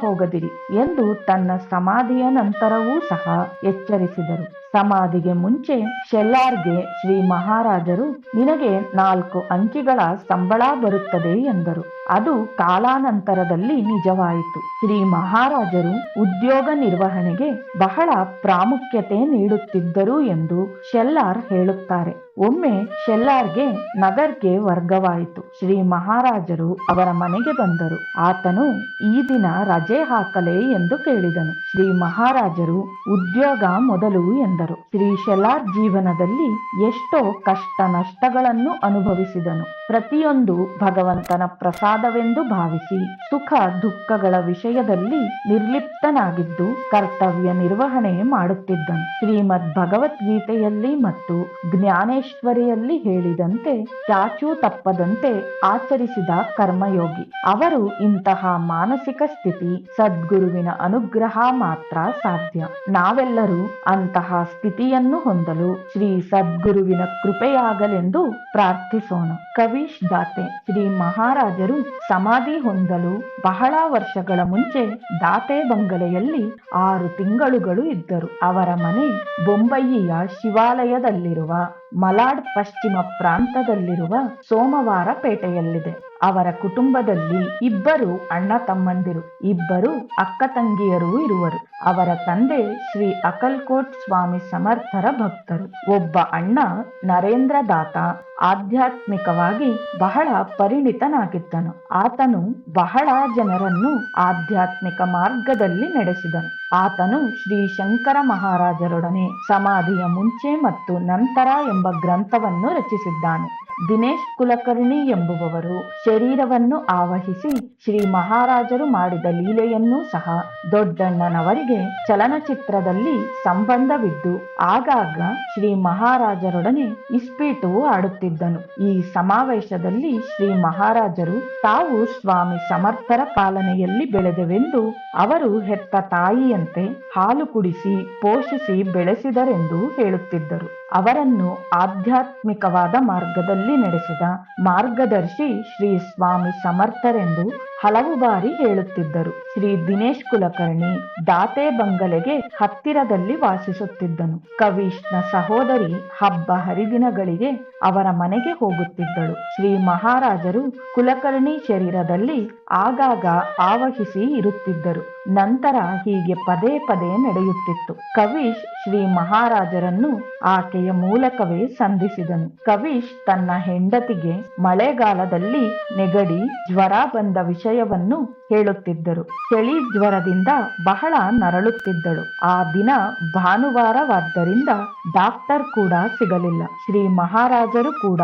[SPEAKER 1] ಹೋಗದಿರಿ ಎಂದು ತನ್ನ ಸಮಾಧಿಯ ನಂತರವೂ ಸಹ ಎಚ್ಚರಿಸಿದರು. ಸಮಾಧಿಗೆ ಮುಂಚೆ ಶೆಲ್ಲಾರ್ಗೆ ಶ್ರೀ ಮಹಾರಾಜರು, ನಿನಗೆ ನಾಲ್ಕು ಅಂಕಿಗಳ ಸಂಬಳ ಬರುತ್ತದೆ ಎಂದರು. ಅದು ಕಾಲಾನಂತರದಲ್ಲಿ ನಿಜವಾಯಿತು. ಶ್ರೀ ಮಹಾರಾಜರು ಉದ್ಯೋಗ ನಿರ್ವಹಣೆಗೆ ಬಹಳ ಪ್ರಾಮುಖ್ಯತೆ ನೀಡುತ್ತಿದ್ದರು ಎಂದು ಶೆಲ್ಲಾರ್ ಹೇಳುತ್ತಾರೆ. ಒಮ್ಮೆ ಶೆಲ್ಲಾರ್ಗೆ ನಗರ್ಗೆ ವರ್ಗವಾಯಿತು. ಶ್ರೀ ಮಹಾರಾಜರು ಅವರ ಮನೆಗೆ ಬಂದರು. ಆತನು ಈ ದಿನ ರಜೆ ಹಾಕಲೇ ಎಂದು ಕೇಳಿದನು. ಶ್ರೀ ಮಹಾರಾಜರು, ಉದ್ಯೋಗ ಮೊದಲು ಎಂದರು. ಶ್ರೀ ಶೆಲ್ಲಾರ್ ಜೀವನದಲ್ಲಿ ಎಷ್ಟೋ ಕಷ್ಟ ನಷ್ಟಗಳನ್ನು ಅನುಭವಿಸಿದನು. ಪ್ರತಿಯೊಂದು ಭಗವಂತನ ಪ್ರಸಾದವೆಂದು ಭಾವಿಸಿ, ಸುಖ ದುಃಖಗಳ ವಿಷಯದಲ್ಲಿ ನಿರ್ಲಿಪ್ತನಾಗಿದ್ದು ಕರ್ತವ್ಯ ನಿರ್ವಹಣೆ ಮಾಡುತ್ತಿದ್ದನು. ಶ್ರೀಮದ್ ಭಗವದ್ಗೀತೆಯಲ್ಲಿ ಮತ್ತು ಜ್ಞಾನೇಶ್ವರಿಯಲ್ಲಿ ಹೇಳಿದಂತೆ, ಚಾಚೂ ತಪ್ಪದಂತೆ ಆಚರಿಸಿದ ಕರ್ಮಯೋಗಿ. ಅವರು ಇಂತಹ ಮಾನಸಿಕ ಸ್ಥಿತಿ, ಸದ್ಗುರುವಿನ ಅನುಗ್ರಹ ಮಾತ್ರ ಸಾಧ್ಯ. ನಾವೆಲ್ಲರೂ ಅಂತಹ ಸ್ಥಿತಿಯನ್ನು ಹೊಂದಲು ಶ್ರೀ ಸದ್ಗುರುವಿನ ಕೃಪೆಯಾಗಲೆಂದು ಪ್ರಾರ್ಥಿಸೋಣ. ಕವೀಶ್ ದಾತೆ, ಶ್ರೀ ಮಹಾರಾಜರು ಸಮಾಧಿ ಹೊಂದಲು ಬಹಳ ವರ್ಷಗಳ ಮುಂಚೆ ದಾತೆ ಬಂಗಲೆಯಲ್ಲಿ ಆರು ತಿಂಗಳುಗಳು ಇದ್ದರು. ಅವರ ಮನೆ ಬೊಂಬಯಿಯ ಶಿವಾಲಯದಲ್ಲಿರುವ ಮಲಾಡ್ ಪಶ್ಚಿಮ ಪ್ರಾಂತದಲ್ಲಿರುವ ಸೋಮವಾರ ಪೇಟೆಯಲ್ಲಿದೆ. ಅವರ ಕುಟುಂಬದಲ್ಲಿ ಇಬ್ಬರು ಅಣ್ಣ ತಮ್ಮಂದಿರು, ಇಬ್ಬರು ಅಕ್ಕ ತಂಗಿಯರು ಇರುವರು. ಅವರ ತಂದೆ ಶ್ರೀ ಅಕಲ್ಕೋಟ್ ಸ್ವಾಮಿ ಸಮರ್ಥರ ಭಕ್ತರು. ಒಬ್ಬ ಅಣ್ಣ ನರೇಂದ್ರ ದಾತ, ಆಧ್ಯಾತ್ಮಿಕವಾಗಿ ಬಹಳ ಪರಿಣಿತನಾಗಿದ್ದನು. ಆತನು ಬಹಳ ಜನರನ್ನು ಆಧ್ಯಾತ್ಮಿಕ ಮಾರ್ಗದಲ್ಲಿ ನಡೆಸಿದನು. ಆತನು ಶ್ರೀ ಶಂಕರ ಮಹಾರಾಜರೊಡನೆ ಸಮಾಧಿಯ ಮುಂಚೆ ಮತ್ತು ನಂತರ ಎಂಬ ಗ್ರಂಥವನ್ನು ರಚಿಸಿದ್ದಾನೆ. ದಿನೇಶ್ ಕುಲಕರ್ಣಿ ಎಂಬುವವರು ಶರೀರವನ್ನು ಆವಹಿಸಿ ಶ್ರೀ ಮಹಾರಾಜರು ಮಾಡಿದ ಲೀಲೆಯನ್ನೂ ಸಹ ದೊಡ್ಡಣ್ಣನವರಿಗೆ ಚಲನಚಿತ್ರದಲ್ಲಿ ಸಂಬಂಧವಿದ್ದು, ಆಗಾಗ ಶ್ರೀ ಮಹಾರಾಜರೊಡನೆ ಇಸ್ಪೀಟು ಆಡುತ್ತಿದ್ದನು. ಈ ಸಮಾವೇಶದಲ್ಲಿ ಶ್ರೀ ಮಹಾರಾಜರು ತಾವು ಸ್ವಾಮಿ ಸಮರ್ಥರ ಪಾಲನೆಯಲ್ಲಿ ಬೆಳೆದೆವೆಂದು ಅವರು ಹೆತ್ತ ತಾಯಿಯಂತೆ ಹಾಲು ಕುಡಿಸಿ, ಪೋಷಿಸಿ, ಬೆಳೆಸಿದರೆಂದು ಹೇಳುತ್ತಿದ್ದರು. ಅವರನ್ನು ಆಧ್ಯಾತ್ಮಿಕವಾದ ಮಾರ್ಗದಲ್ಲಿ ನಡೆಸಿದ ಮಾರ್ಗದರ್ಶಿ ಶ್ರೀ ಸ್ವಾಮಿ ಸಮರ್ಥರೆಂದು ಹಲವು ಬಾರಿ ಹೇಳುತ್ತಿದ್ದರು. ಶ್ರೀ ದಿನೇಶ್ ಕುಲಕರ್ಣಿ ದಾತೆ ಬಂಗಲೆಗೆ ಹತ್ತಿರದಲ್ಲಿ ವಾಸಿಸುತ್ತಿದ್ದನು. ಕವೀಶ್ನ ಸಹೋದರಿ ಹಬ್ಬ ಹರಿದಿನಗಳಿಗೆ ಅವರ ಮನೆಗೆ ಹೋಗುತ್ತಿದ್ದಳು. ಶ್ರೀ ಮಹಾರಾಜರು ಕುಲಕರ್ಣಿ ಶರೀರದಲ್ಲಿ ಆಗಾಗ ಆವಹಿಸಿ ಇರುತ್ತಿದ್ದರು. ನಂತರ ಹೀಗೆ ಪದೇ ಪದೇ ನಡೆಯುತ್ತಿತ್ತು. ಕವೀಶ್ ಶ್ರೀ ಮಹಾರಾಜರನ್ನು ಆಕೆಯ ಮೂಲಕವೇ ಸಂಧಿಸಿದನು. ಕವೀಶ್ ತನ್ನ ಹೆಂಡತಿಗೆ ಮಳೆಗಾಲದಲ್ಲಿ ನೆಗಡಿ, ಜ್ವರ ಬಂದ ವಿಷಯವನ್ನು ಹೇಳುತ್ತಿದ್ದರು. ಚಳಿ ಜ್ವರದಿಂದ ಬಹಳ ನರಳುತ್ತಿದ್ದಳು. ಆ ದಿನ ಭಾನುವಾರವಾದ್ದರಿಂದ ಡಾಕ್ಟರ್ ಕೂಡ ಸಿಗಲಿಲ್ಲ. ಶ್ರೀ ಮಹಾರಾಜರು ಕೂಡ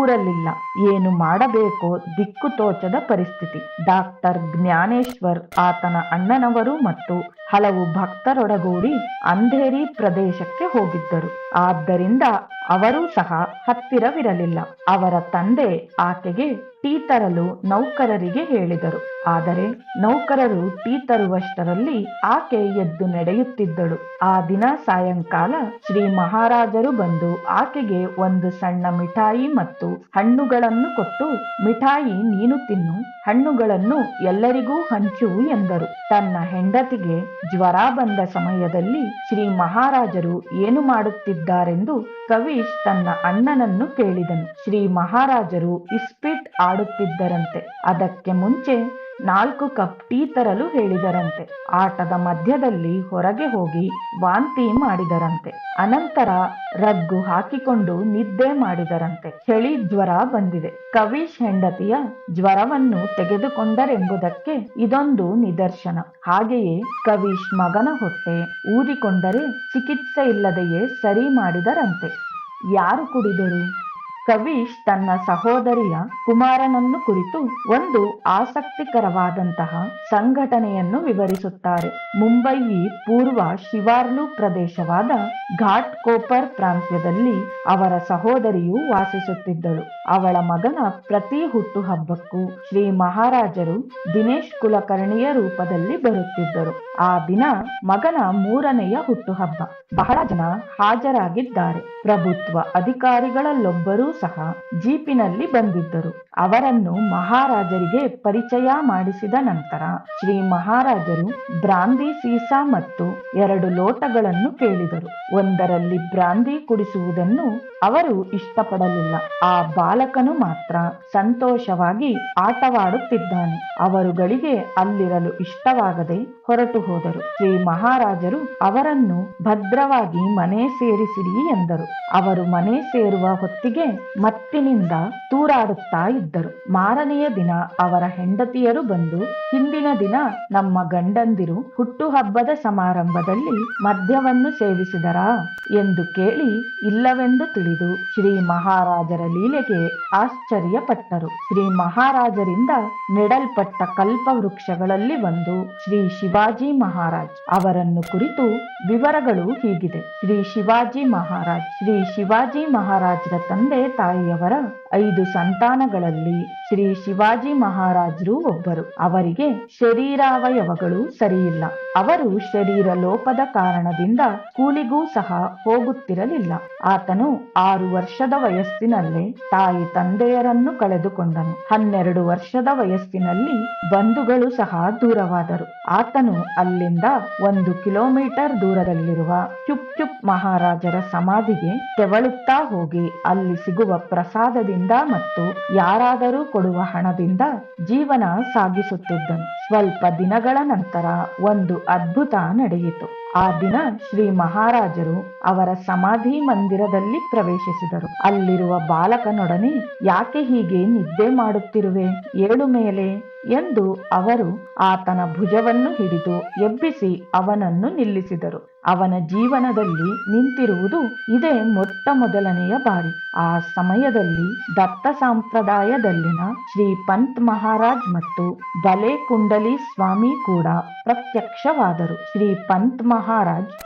[SPEAKER 1] ಊರಲ್ಲಿಲ್ಲ. ಏನು ಮಾಡಬೇಕೋ ದಿಕ್ಕು ತೋಚದ ಪರಿಸ್ಥಿತಿ. ಡಾಕ್ಟರ್ ಜ್ಞಾನೇಶ್ವರ್, ಆತನ ಅಣ್ಣನವರು ಮತ್ತು ಹಲವು ಭಕ್ತರೊಡಗೂಡಿ ಅಂಧೇರಿ ಪ್ರದೇಶಕ್ಕೆ ಹೋಗಿದ್ದರು. ಆದ್ದರಿಂದ ಅವರೂ ಸಹ ಹತ್ತಿರವಿರಲಿಲ್ಲ. ಅವರ ತಂದೆ ಆಕೆಗೆ ಟೀ ತರಲು ನೌಕರರಿಗೆ ಹೇಳಿದರು. ಆದರೆ ನೌಕರರು ಟೀ ತರುವಷ್ಟರಲ್ಲಿ ಆಕೆ ಎದ್ದು ನಡೆಯುತ್ತಿದ್ದಳು. ಆ ದಿನ ಸಾಯಂಕಾಲ ಶ್ರೀ ಮಹಾರಾಜರು ಬಂದು ಆಕೆಗೆ ಒಂದು ಸಣ್ಣ ಮಿಠಾಯಿ ಮತ್ತು ಹಣ್ಣುಗಳನ್ನು ಕೊಟ್ಟು, ಮಿಠಾಯಿ ನೀನು ತಿನ್ನು, ಹಣ್ಣುಗಳನ್ನು ಎಲ್ಲರಿಗೂ ಹಂಚು ಎಂದರು. ತನ್ನ ಹೆಂಡತಿಗೆ ಜ್ವರ ಬಂದ ಸಮಯದಲ್ಲಿ ಶ್ರೀ ಮಹಾರಾಜರು ಏನು ಮಾಡುತ್ತಿದ್ದಾರೆಂದು ಕವೀಶ್ ತನ್ನ ಅಣ್ಣನನ್ನು ಕೇಳಿದನು. ಶ್ರೀ ಮಹಾರಾಜರು ಇಸ್ಪಿಟ್ ಆಡುತ್ತಿದ್ದರಂತೆ. ಅದಕ್ಕೆ ಮುಂಚೆ ನಾಲ್ಕು ಕಪ್ ಟೀ ತರಲು ಹೇಳಿದರಂತೆ. ಆಟದ ಮಧ್ಯದಲ್ಲಿ ಹೊರಗೆ ಹೋಗಿ ವಾಂತಿ ಮಾಡಿದರಂತೆ. ಅನಂತರ ರಗ್ಗು ಹಾಕಿಕೊಂಡು ನಿದ್ದೆ ಮಾಡಿದರಂತೆ. ಚಳಿ ಜ್ವರ ಬಂದಿದೆ. ಕವೀಶ್ ಹೆಂಡತಿಯ ಜ್ವರವನ್ನು ತೆಗೆದುಕೊಂಡರೆಂಬುದಕ್ಕೆ ಇದೊಂದು ನಿದರ್ಶನ. ಹಾಗೆಯೇ ಕವೀಶ್ ಮಗನ ಹೊಟ್ಟೆ ಊದಿಕೊಂಡರೆ ಚಿಕಿತ್ಸೆ ಇಲ್ಲದೆಯೇ ಸರಿ ಮಾಡಿದರಂತೆ. ಯಾರು ಕುಡಿದರು? ಕವೀಶ್ ತನ್ನ ಸಹೋದರಿಯ ಕುಮಾರನನ್ನು ಕುರಿತು ಒಂದು ಆಸಕ್ತಿಕರವಾದಂತಹ ಸಂಘಟನೆಯನ್ನು ವಿವರಿಸುತ್ತಾರೆ. ಮುಂಬಯಿ ಪೂರ್ವ ಶಿವಾರ್ಲು ಪ್ರದೇಶವಾದ ಘಾಟ್ ಕೋಪರ್ ಪ್ರಾಂತ್ಯದಲ್ಲಿ ಅವರ ಸಹೋದರಿಯು ವಾಸಿಸುತ್ತಿದ್ದಳು. ಅವಳ ಮಗನ ಪ್ರತಿ ಹುಟ್ಟುಹಬ್ಬಕ್ಕೂ ಶ್ರೀ ಮಹಾರಾಜರು ದಿನೇಶ್ ಕುಲಕರ್ಣಿಯ ರೂಪದಲ್ಲಿ ಬರುತ್ತಿದ್ದರು. ಆ ದಿನ ಮಗನ ಮೂರನೆಯ ಹುಟ್ಟುಹಬ್ಬ. ಬಹಳ ಜನ ಹಾಜರಾಗಿದ್ದಾರೆ. ಪ್ರಭುತ್ವ ಅಧಿಕಾರಿಗಳಲ್ಲೊಬ್ಬರೂ ಸಹ ಜೀಪಿನಲ್ಲಿ ಬಂದಿದ್ದರು. ಅವರನ್ನು ಮಹಾರಾಜರಿಗೆ ಪರಿಚಯ ಮಾಡಿಸಿದ ನಂತರ, ಶ್ರೀ ಮಹಾರಾಜರು ಬ್ರಾಂದಿ ಸೀಸಾ ಮತ್ತು ಎರಡು ಲೋಟಗಳನ್ನು ಕೇಳಿದರು. ಒಂದರಲ್ಲಿ ಬ್ರಾಂದಿ ಕುಡಿಸುವುದನ್ನು ಅವರು ಇಷ್ಟಪಡಲಿಲ್ಲ. ಆ ಬಾಲಕನು ಮಾತ್ರ ಸಂತೋಷವಾಗಿ ಆಟವಾಡುತ್ತಿದ್ದಾನೆ. ಅವರುಗಳಿಗೆ ಅಲ್ಲಿರಲು ಇಷ್ಟವಾಗದೆ ಹೊರಟು ಹೋದರು. ಶ್ರೀ ಮಹಾರಾಜರು ಅವರನ್ನು ಭದ್ರವಾಗಿ ಮನೆ ಸೇರಿಸಿರಿ ಎಂದರು. ಅವರು ಮನೆ ಸೇರುವ ಹೊತ್ತಿಗೆ ಮತ್ತಿನಿಂದ ತೂರಾಡುತ್ತಾ ಇದ್ದರು. ಮಾರನೆಯ ದಿನ ಅವರ ಹೆಂಡತಿಯರು ಬಂದು, ಹಿಂದಿನ ದಿನ ನಮ್ಮ ಗಂಡಂದಿರು ಹುಟ್ಟುಹಬ್ಬದ ಸಮಾರಂಭದಲ್ಲಿ ಮದ್ಯವನ್ನು ಸೇವಿಸಿದರಾ ಎಂದು ಕೇಳಿ ಇಲ್ಲವೆಂದು ತಿಳಿದು ಶ್ರೀ ಮಹಾರಾಜರ ಲೀಲೆಗೆ ಆಶ್ಚರ್ಯಪಟ್ಟರು. ಶ್ರೀ ಮಹಾರಾಜರಿಂದ ನೆಡಲ್ಪಟ್ಟ ಕಲ್ಪ ವೃಕ್ಷಗಳಲ್ಲಿ ಒಂದು ಶ್ರೀ ಶಿವಾಜಿ ಮಹಾರಾಜ್. ಅವರನ್ನು ಕುರಿತು ವಿವರಗಳು ಹೀಗಿದೆ. ಶ್ರೀ ಶಿವಾಜಿ ಮಹಾರಾಜ್. ಶ್ರೀ ಶಿವಾಜಿ ಮಹಾರಾಜರ ತಂದೆ ತಾಯಿಯವರ ಐದು ಸಂತಾನಗಳಲ್ಲಿ ಶ್ರೀ ಶಿವಾಜಿ ಮಹಾರಾಜರು ಒಬ್ಬರು. ಅವರಿಗೆ ಶರೀರಾವಯವಗಳು ಸರಿಯಿಲ್ಲ. ಅವರು ಶರೀರ ಲೋಪದ ಕಾರಣದಿಂದ ಕೂಲಿಗೂ ಸಹ ಹೋಗುತ್ತಿರಲಿಲ್ಲ. ಆತನು ಆರು ವರ್ಷದ ವಯಸ್ಸಿನಲ್ಲೇ ತಾಯಿ ತಂದೆಯರನ್ನು ಕಳೆದುಕೊಂಡನು. ಹನ್ನೆರಡು ವರ್ಷದ ವಯಸ್ಸಿನಲ್ಲಿ ಬಂಧುಗಳು ಸಹ ದೂರವಾದರು. ಆತನು ಅಲ್ಲಿಂದ ಒಂದು ಕಿಲೋಮೀಟರ್ ದೂರದಲ್ಲಿರುವ ಚುಪ್ ಚುಪ್ ಮಹಾರಾಜರ ಸಮಾಧಿಗೆ ತೆವಳುತ್ತಾ ಹೋಗಿ ಅಲ್ಲಿ ಸಿಗುವ ಪ್ರಸಾದದಿಂದ ಮತ್ತು ಯಾರಾದರೂ ಕೊಡುವ ಹಣದಿಂದ ಜೀವನ ಸಾಗಿಸುತ್ತಿದ್ದನು. ಸ್ವಲ್ಪ ದಿನಗಳ ನಂತರ ಒಂದು ಅದ್ಭುತ ನಡೆಯಿತು. ಆ ದಿನ ಶ್ರೀ ಮಹಾರಾಜರು ಅವರ ಸಮಾಧಿ ಮಂದಿರದಲ್ಲಿ ಪ್ರವೇಶಿಸಿದರು. ಅಲ್ಲಿರುವ ಬಾಲಕನೊಡನೆ, ಯಾಕೆ ಹೀಗೆ ನಿದ್ದೆ ಮಾಡುತ್ತಿರುವೆ? ಏಳು ಮೇಲೆ ಎಂದು ಅವರು ಆತನ ಭುಜವನ್ನು ಹಿಡಿದು ಎಬ್ಬಿಸಿ ಅವನನ್ನು ನಿಲ್ಲಿಸಿದರು. ಅವನ ಜೀವನದಲ್ಲಿ ನಿಂತಿರುವುದು ಇದೇ ಮೊಟ್ಟ ಮೊದಲನೆಯ ಬಾರಿ. ಆ ಸಮಯದಲ್ಲಿ ದತ್ತ ಸಂಪ್ರದಾಯದಲ್ಲಿನ ಶ್ರೀ ಪಂತ್ ಮಹಾರಾಜ್ ಮತ್ತು ಬಲೆ ಕುಂಡಲಿ ಸ್ವಾಮಿ ಕೂಡ ಪ್ರತ್ಯಕ್ಷವಾದರು. ಶ್ರೀ ಪಂತ್ ಮಹಾರಾಜ್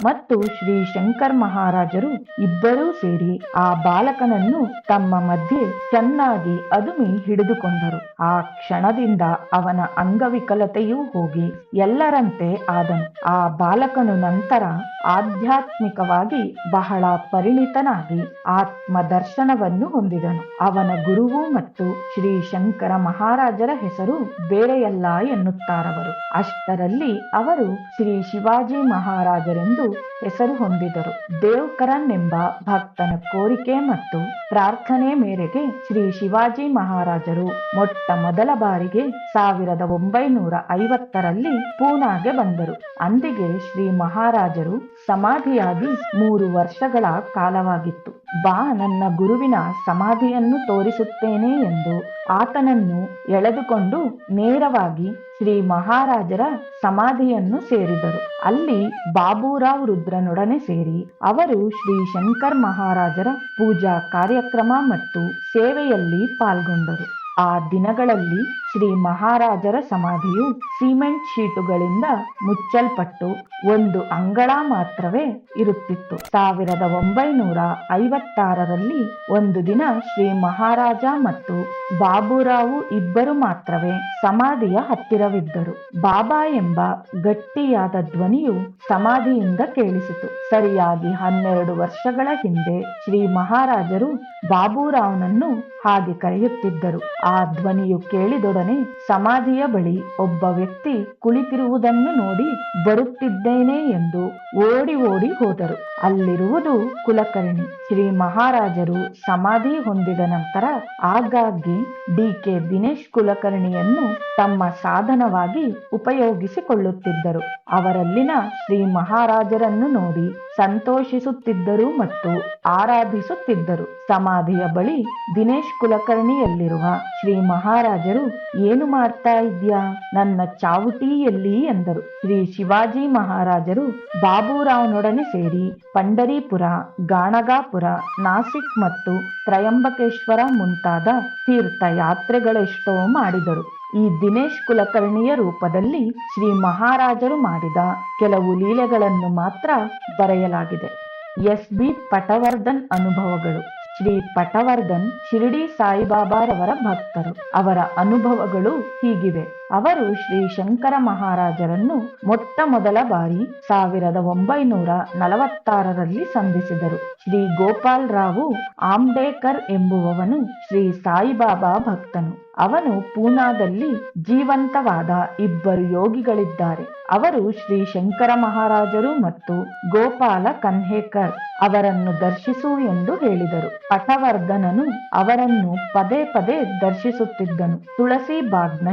[SPEAKER 1] ಮತ್ತು ಶ್ರೀ ಶಂಕರ್ ಮಹಾರಾಜರು ಇಬ್ಬರೂ ಸೇರಿ ಆ ಬಾಲಕನನ್ನು ತಮ್ಮ ಮಧ್ಯೆ ಚೆನ್ನಾಗಿ ಅದುಮಿ ಹಿಡಿದುಕೊಂಡರು. ಆ ಕ್ಷಣದಿಂದ ಅವನ ಅಂಗವಿಕಲತೆಯೂ ಹೋಗಿ ಎಲ್ಲರಂತೆ ಆದನು. ಆ ಬಾಲಕನು ನಂತರ ಆಧ್ಯಾತ್ಮಿಕವಾಗಿ ಬಹಳ ಪರಿಣಿತನಾಗಿ ಆತ್ಮ ದರ್ಶನವನ್ನು ಹೊಂದಿದನು. ಅವನ ಗುರುವು ಮತ್ತು ಶ್ರೀ ಶಂಕರ ಮಹಾರಾಜರ ಹೆಸರು ಬೇರೆಯಲ್ಲ ಎನ್ನುತ್ತಾರವರು. ಅಷ್ಟರಲ್ಲಿ ಅವರು ಶ್ರೀ ಶಿವಾಜಿ ಮಹಾರಾಜರೆಂದು ಹೆಸರು ಹೊಂದಿದರು. ದೇವ್ಕರನ್ ಎಂಬ ಭಕ್ತನ ಕೋರಿಕೆ ಮತ್ತು ಪ್ರಾರ್ಥನೆ ಮೇರೆಗೆ ಶ್ರೀ ಶಿವಾಜಿ ಮಹಾರಾಜರು ಮೊಟ್ಟ ಮೊದಲ ಬಾರಿಗೆ ಸಾವಿರದ ಒಂಬೈನೂರ ಐವತ್ತರಲ್ಲಿ ಪೂನಾಗೆ ಬಂದರು. ಅಂದಿಗೆ ಶ್ರೀ ಮಹಾರಾಜರು ಸಮಾಧಿಯಾಗಿ ಮೂರು ವರ್ಷಗಳ ಕಾಲವಾಗಿತ್ತು. ಬಾ, ನನ್ನ ಗುರುವಿನ ಸಮಾಧಿಯನ್ನು ತೋರಿಸುತ್ತೇನೆ ಎಂದು ಆತನನ್ನು ಎಳೆದುಕೊಂಡು ನೇರವಾಗಿ ಶ್ರೀ ಮಹಾರಾಜರ ಸಮಾಧಿಯನ್ನು ಸೇರಿದರು. ಅಲ್ಲಿ ಬಾಬುರಾವ್ ರುದ್ರನೊಡನೆ ಸೇರಿ ಅವರು ಶ್ರೀ ಶಂಕರ್ ಮಹಾರಾಜರ ಪೂಜಾ ಕಾರ್ಯಕ್ರಮ ಮತ್ತು ಸೇವೆಯಲ್ಲಿ ಪಾಲ್ಗೊಂಡರು. ಆ ದಿನಗಳಲ್ಲಿ ಶ್ರೀ ಮಹಾರಾಜರ ಸಮಾಧಿಯು ಸಿಮೆಂಟ್ ಶೀಟುಗಳಿಂದ ಮುಚ್ಚಲ್ಪಟ್ಟು ಒಂದು ಅಂಗಳ ಮಾತ್ರವೇ ಇರುತ್ತಿತ್ತು. ಸಾವಿರದ ಒಂಬೈನೂರ ಐವತ್ತಾರರಲ್ಲಿ ಒಂದು ದಿನ ಶ್ರೀ ಮಹಾರಾಜ ಮತ್ತು ಬಾಬುರಾವು ಇಬ್ಬರು ಮಾತ್ರವೇ ಸಮಾಧಿಯ ಹತ್ತಿರವಿದ್ದರು. ಬಾಬಾ ಎಂಬ ಗಟ್ಟಿಯಾದ ಧ್ವನಿಯು ಸಮಾಧಿಯಿಂದ ಕೇಳಿಸಿತು. ಸರಿಯಾಗಿ ಹನ್ನೆರಡು ವರ್ಷಗಳ ಹಿಂದೆ ಶ್ರೀ ಮಹಾರಾಜರು ಬಾಬುರಾವ್ನನ್ನು ಹಾಗೆ ಕರೆಯುತ್ತಿದ್ದರು. ಆ ಧ್ವನಿಯು ಕೇಳಿದೊಡನೆ ಸಮಾಧಿಯ ಬಳಿ ಒಬ್ಬ ವ್ಯಕ್ತಿ ಕುಳಿತಿರುವುದನ್ನು ನೋಡಿ ಬರುತ್ತಿದ್ದೇನೆ ಎಂದು ಓಡಿ ಓಡಿ ಹೋದರು. ಅಲ್ಲಿರುವುದು ಕುಲಕರ್ಣಿ. ಶ್ರೀ ಮಹಾರಾಜರು ಸಮಾಧಿ ಹೊಂದಿದ ನಂತರ ಆಗಾಗ್ಗೆ ಡಿ ಕೆ ದಿನೇಶ್ ಕುಲಕರ್ಣಿಯನ್ನು ತಮ್ಮ ಸಾಧನವಾಗಿ ಉಪಯೋಗಿಸಿಕೊಳ್ಳುತ್ತಿದ್ದರು. ಅವರಲ್ಲಿನ ಶ್ರೀ ಮಹಾರಾಜರನ್ನು ನೋಡಿ ಸಂತೋಷಿಸುತ್ತಿದ್ದರು ಮತ್ತು ಆರಾಧಿಸುತ್ತಿದ್ದರು. ಸಮಾಧಿಯ ಬಳಿ ದಿನೇಶ್ ಕುಲಕರ್ಣಿಯಲ್ಲಿರುವ ಶ್ರೀ ಮಹಾರಾಜರು, ಏನು ಮಾಡ್ತಾ ಇದ್ಯಾ ನನ್ನ ಚಾವುಟಿಯಲ್ಲಿ ಎಂದರು. ಶ್ರೀ ಶಿವಾಜಿ ಮಹಾರಾಜರು, ಬಾಬುರಾವ್ನೊಡನೆ ಸೇರಿ ಪಂಡರೀಪುರ, ಗಾಣಗಾಪುರ, ನಾಸಿಕ್ ಮತ್ತು ತ್ರಯಂಬಕೇಶ್ವರ ಮುಂತಾದ ತೀರ್ಥಯಾತ್ರೆಗಳೆಷ್ಟೋ ಮಾಡಿದರು. ಈ ದಿನೇಶ್ ಕುಲಕರ್ಣಿಯ ರೂಪದಲ್ಲಿ ಶ್ರೀ ಮಹಾರಾಜರು ಮಾಡಿದ ಕೆಲವು ಲೀಲೆಗಳನ್ನು ಮಾತ್ರ ಬರೆಯಲಾಗಿದೆ. ಎಸ್. ಬಿ. ಪಟವರ್ಧನ್ ಅನುಭವಗಳು. ಶ್ರೀ ಪಟವರ್ಧನ್ ಶಿರಡಿ ಸಾಯಿಬಾಬಾರವರ ಭಕ್ತರು. ಅವರ ಅನುಭವಗಳು ಹೀಗಿವೆ. ಅವರು ಶ್ರೀ ಶಂಕರ ಮಹಾರಾಜರನ್ನು ಮೊಟ್ಟ ಮೊದಲ ಬಾರಿ ಸಾವಿರದ ಒಂಬೈನೂರ ನಲವತ್ತಾರರಲ್ಲಿ ಸಂಧಿಸಿದರು. ಶ್ರೀ ಗೋಪಾಲ್ ರಾವು ಆಂಬೇಕರ್ ಎಂಬುವವನು ಶ್ರೀ ಸಾಯಿಬಾಬಾ ಭಕ್ತನು. ಅವನು ಪೂನಾದಲ್ಲಿ ಜೀವಂತವಾದ ಇಬ್ಬರು ಯೋಗಿಗಳಿದ್ದಾರೆ. ಅವರು ಶ್ರೀ ಶಂಕರ ಮಹಾರಾಜರು ಮತ್ತು ಗೋಪಾಲ ಕನ್ಹೇಕರ್ ಅವರನ್ನು ದರ್ಶಿಸು ಎಂದು ಹೇಳಿದರು. ಪಟವರ್ಧನನು ಅವರನ್ನು ಪದೇ ಪದೇ ದರ್ಶಿಸುತ್ತಿದ್ದನು. ತುಳಸಿ ಬಾಗ್ನ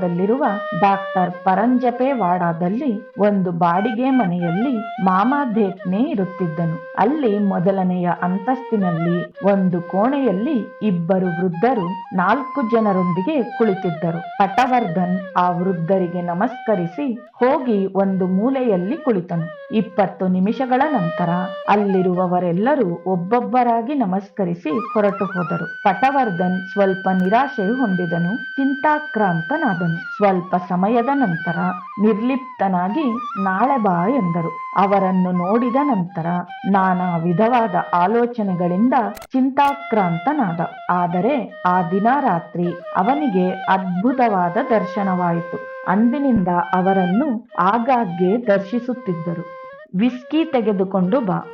[SPEAKER 1] ಹಿಂಭಾಗದಲ್ಲಿರುವ ಡಾಕ್ಟರ್ ಪರಂಜಪೆ ವಾಡಾದಲ್ಲಿ ಒಂದು ಬಾಡಿಗೆ ಮನೆಯಲ್ಲಿ ಮಾಮಾ ದೇಖ್ನೆ ಇರುತ್ತಿದ್ದನು. ಅಲ್ಲಿ ಮೊದಲನೆಯ ಅಂತಸ್ತಿನಲ್ಲಿ ಒಂದು ಕೋಣೆಯಲ್ಲಿ ಇಬ್ಬರು ವೃದ್ಧರು ನಾಲ್ಕು ಜನರೊಂದಿಗೆ ಕುಳಿತಿದ್ದರು. ಪಟವರ್ಧನ್ ಆ ವೃದ್ಧರಿಗೆ ನಮಸ್ಕರಿಸಿ ಹೋಗಿ ಒಂದು ಮೂಲೆಯಲ್ಲಿ ಕುಳಿತನು. ಇಪ್ಪತ್ತು ನಿಮಿಷಗಳ ನಂತರ ಅಲ್ಲಿರುವವರೆಲ್ಲರೂ ಒಬ್ಬೊಬ್ಬರಾಗಿ ನಮಸ್ಕರಿಸಿ ಹೊರಟು ಹೋದರು ಪಟವರ್ಧನ್ ಸ್ವಲ್ಪ ನಿರಾಶೆ ಹೊಂದಿದನು. ಚಿಂತಾಕ್ರಾಂತನಾದನು. ಸ್ವಲ್ಪ ಸಮಯದ ನಂತರ ನಿರ್ಲಿಪ್ತನಾಗಿ ನಾಳೆ ಬಾ ಎಂದರು. ಅವರನ್ನು ನೋಡಿದ ನಂತರ ನಾನಾ ವಿಧವಾದ ಆಲೋಚನೆಗಳಿಂದ ಚಿಂತಾಕ್ರಾಂತನಾದ. ಆದರೆ ಆ ದಿನ ರಾತ್ರಿ ಅವನಿಗೆ ಅದ್ಭುತವಾದ ದರ್ಶನವಾಯಿತು. ಅಂದಿನಿಂದ ಅವರನ್ನು ಆಗಾಗ್ಗೆ ದರ್ಶಿಸುತ್ತಿದ್ದರು. ವಿಸ್ಕಿ ತೆಗೆದುಕೊಂಡು ಬಾ.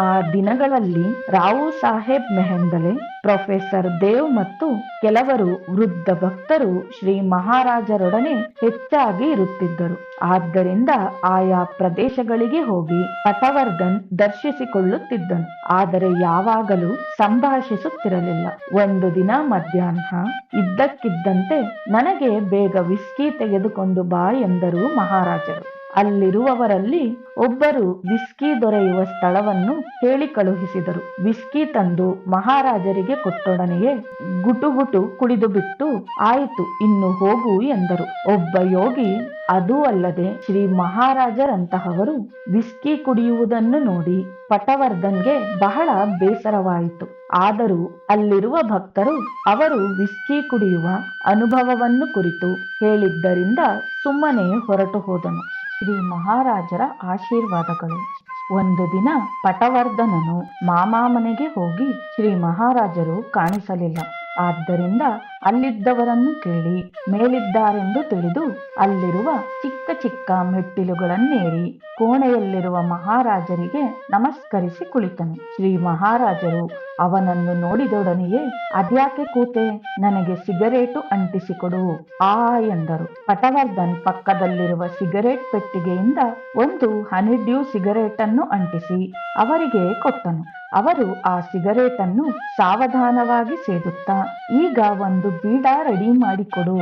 [SPEAKER 1] ಆ ದಿನಗಳಲ್ಲಿ ರಾವು ಸಾಹೇಬ್ ಮೆಹೆಂದಲೆ, ಪ್ರೊಫೆಸರ್ ದೇವ್ ಮತ್ತು ಕೆಲವರು ವೃದ್ಧ ಭಕ್ತರು ಶ್ರೀ ಮಹಾರಾಜರೊಡನೆ ಹೆಚ್ಚಾಗಿ ಇರುತ್ತಿದ್ದರು. ಆದ್ದರಿಂದ ಆಯಾ ಪ್ರದೇಶಗಳಿಗೆ ಹೋಗಿ ಪಟವರ್ಧನ್ ದರ್ಶಿಸಿಕೊಳ್ಳುತ್ತಿದ್ದನು. ಆದರೆ ಯಾವಾಗಲೂ ಸಂಭಾಷಿಸುತ್ತಿರಲಿಲ್ಲ. ಒಂದು ದಿನ ಮಧ್ಯಾಹ್ನ ಇದ್ದಕ್ಕಿದ್ದಂತೆ ನನಗೆ ಬೇಗ ವಿಸ್ಕಿ ತೆಗೆದುಕೊಂಡು ಬಾ ಎಂದರು ಮಹಾರಾಜರು. ಅಲ್ಲಿರುವವರಲ್ಲಿ ಒಬ್ಬರು ವಿಸ್ಕಿ ದೊರೆಯುವ ಸ್ಥಳವನ್ನು ಹೇಳಿ ಕಳುಹಿಸಿದರು. ವಿಸ್ಕಿ ತಂದು ಮಹಾರಾಜರಿಗೆ ಕೊಟ್ಟೊಡನೆಯೇ ಗುಟುಗುಟು ಕುಡಿದು ಬಿಟ್ಟು ಆಯಿತು, ಇನ್ನು ಹೋಗು ಎಂದರು. ಒಬ್ಬ ಯೋಗಿ, ಅದೂ ಅಲ್ಲದೆ ಶ್ರೀ ಮಹಾರಾಜರಂತಹವರು ವಿಸ್ಕಿ ಕುಡಿಯುವುದನ್ನು ನೋಡಿ ಪಟವರ್ಧನ್ಗೆ ಬಹಳ ಬೇಸರವಾಯಿತು. ಆದರೂ ಅಲ್ಲಿರುವ ಭಕ್ತರು ಅವರು ವಿಸ್ಕಿ ಕುಡಿಯುವ ಅನುಭವವನ್ನು ಕುರಿತು ಹೇಳಿದ್ದರಿಂದ ಸುಮ್ಮನೆ ಹೊರಟು ಹೋದನು. ಶ್ರೀ ಮಹಾರಾಜರ ಆಶೀರ್ವಾದಗಳು. ಒಂದು ದಿನ ಪಟವರ್ಧನನು ಮಾಮಾ ಮನೆಗೆ ಹೋಗಿ ಶ್ರೀ ಮಹಾರಾಜರು ಕಾಣಿಸಲಿಲ್ಲ. ಆದ್ದರಿಂದ ಅಲ್ಲಿದ್ದವರನ್ನು ಕೇಳಿ ಮೇಲಿದ್ದಾರೆಂದು ತಿಳಿದು ಅಲ್ಲಿರುವ ಚಿಕ್ಕ ಚಿಕ್ಕ ಮೆಟ್ಟಿಲುಗಳನ್ನೇರಿ ಕೋಣೆಯಲ್ಲಿರುವ ಮಹಾರಾಜರಿಗೆ ನಮಸ್ಕರಿಸಿ ಕುಳಿತನು. ಶ್ರೀ ಮಹಾರಾಜರು ಅವನನ್ನು ನೋಡಿದೊಡನೆಯೇ, ಅದ್ಯಾಕೆ ಕೂತೆ? ನನಗೆ ಸಿಗರೇಟು ಅಂಟಿಸಿಕೊಡು, ಆ ಎಂದರು. ಪಟವರ್ಧನ್ ಪಕ್ಕದಲ್ಲಿರುವ ಸಿಗರೇಟ್ ಪೆಟ್ಟಿಗೆಯಿಂದ ಒಂದು ಹನಿಡ್ಯೂ ಸಿಗರೇಟನ್ನು ಅಂಟಿಸಿ ಅವರಿಗೆ ಕೊಟ್ಟನು. ಅವರು ಆ ಸಿಗರೇಟನ್ನು ಸಾವಧಾನವಾಗಿ ಸೇದುತ್ತಾ, ಈಗ ಒಂದು ಬೀಡ ರೆಡಿ ಮಾಡಿಕೊಡು,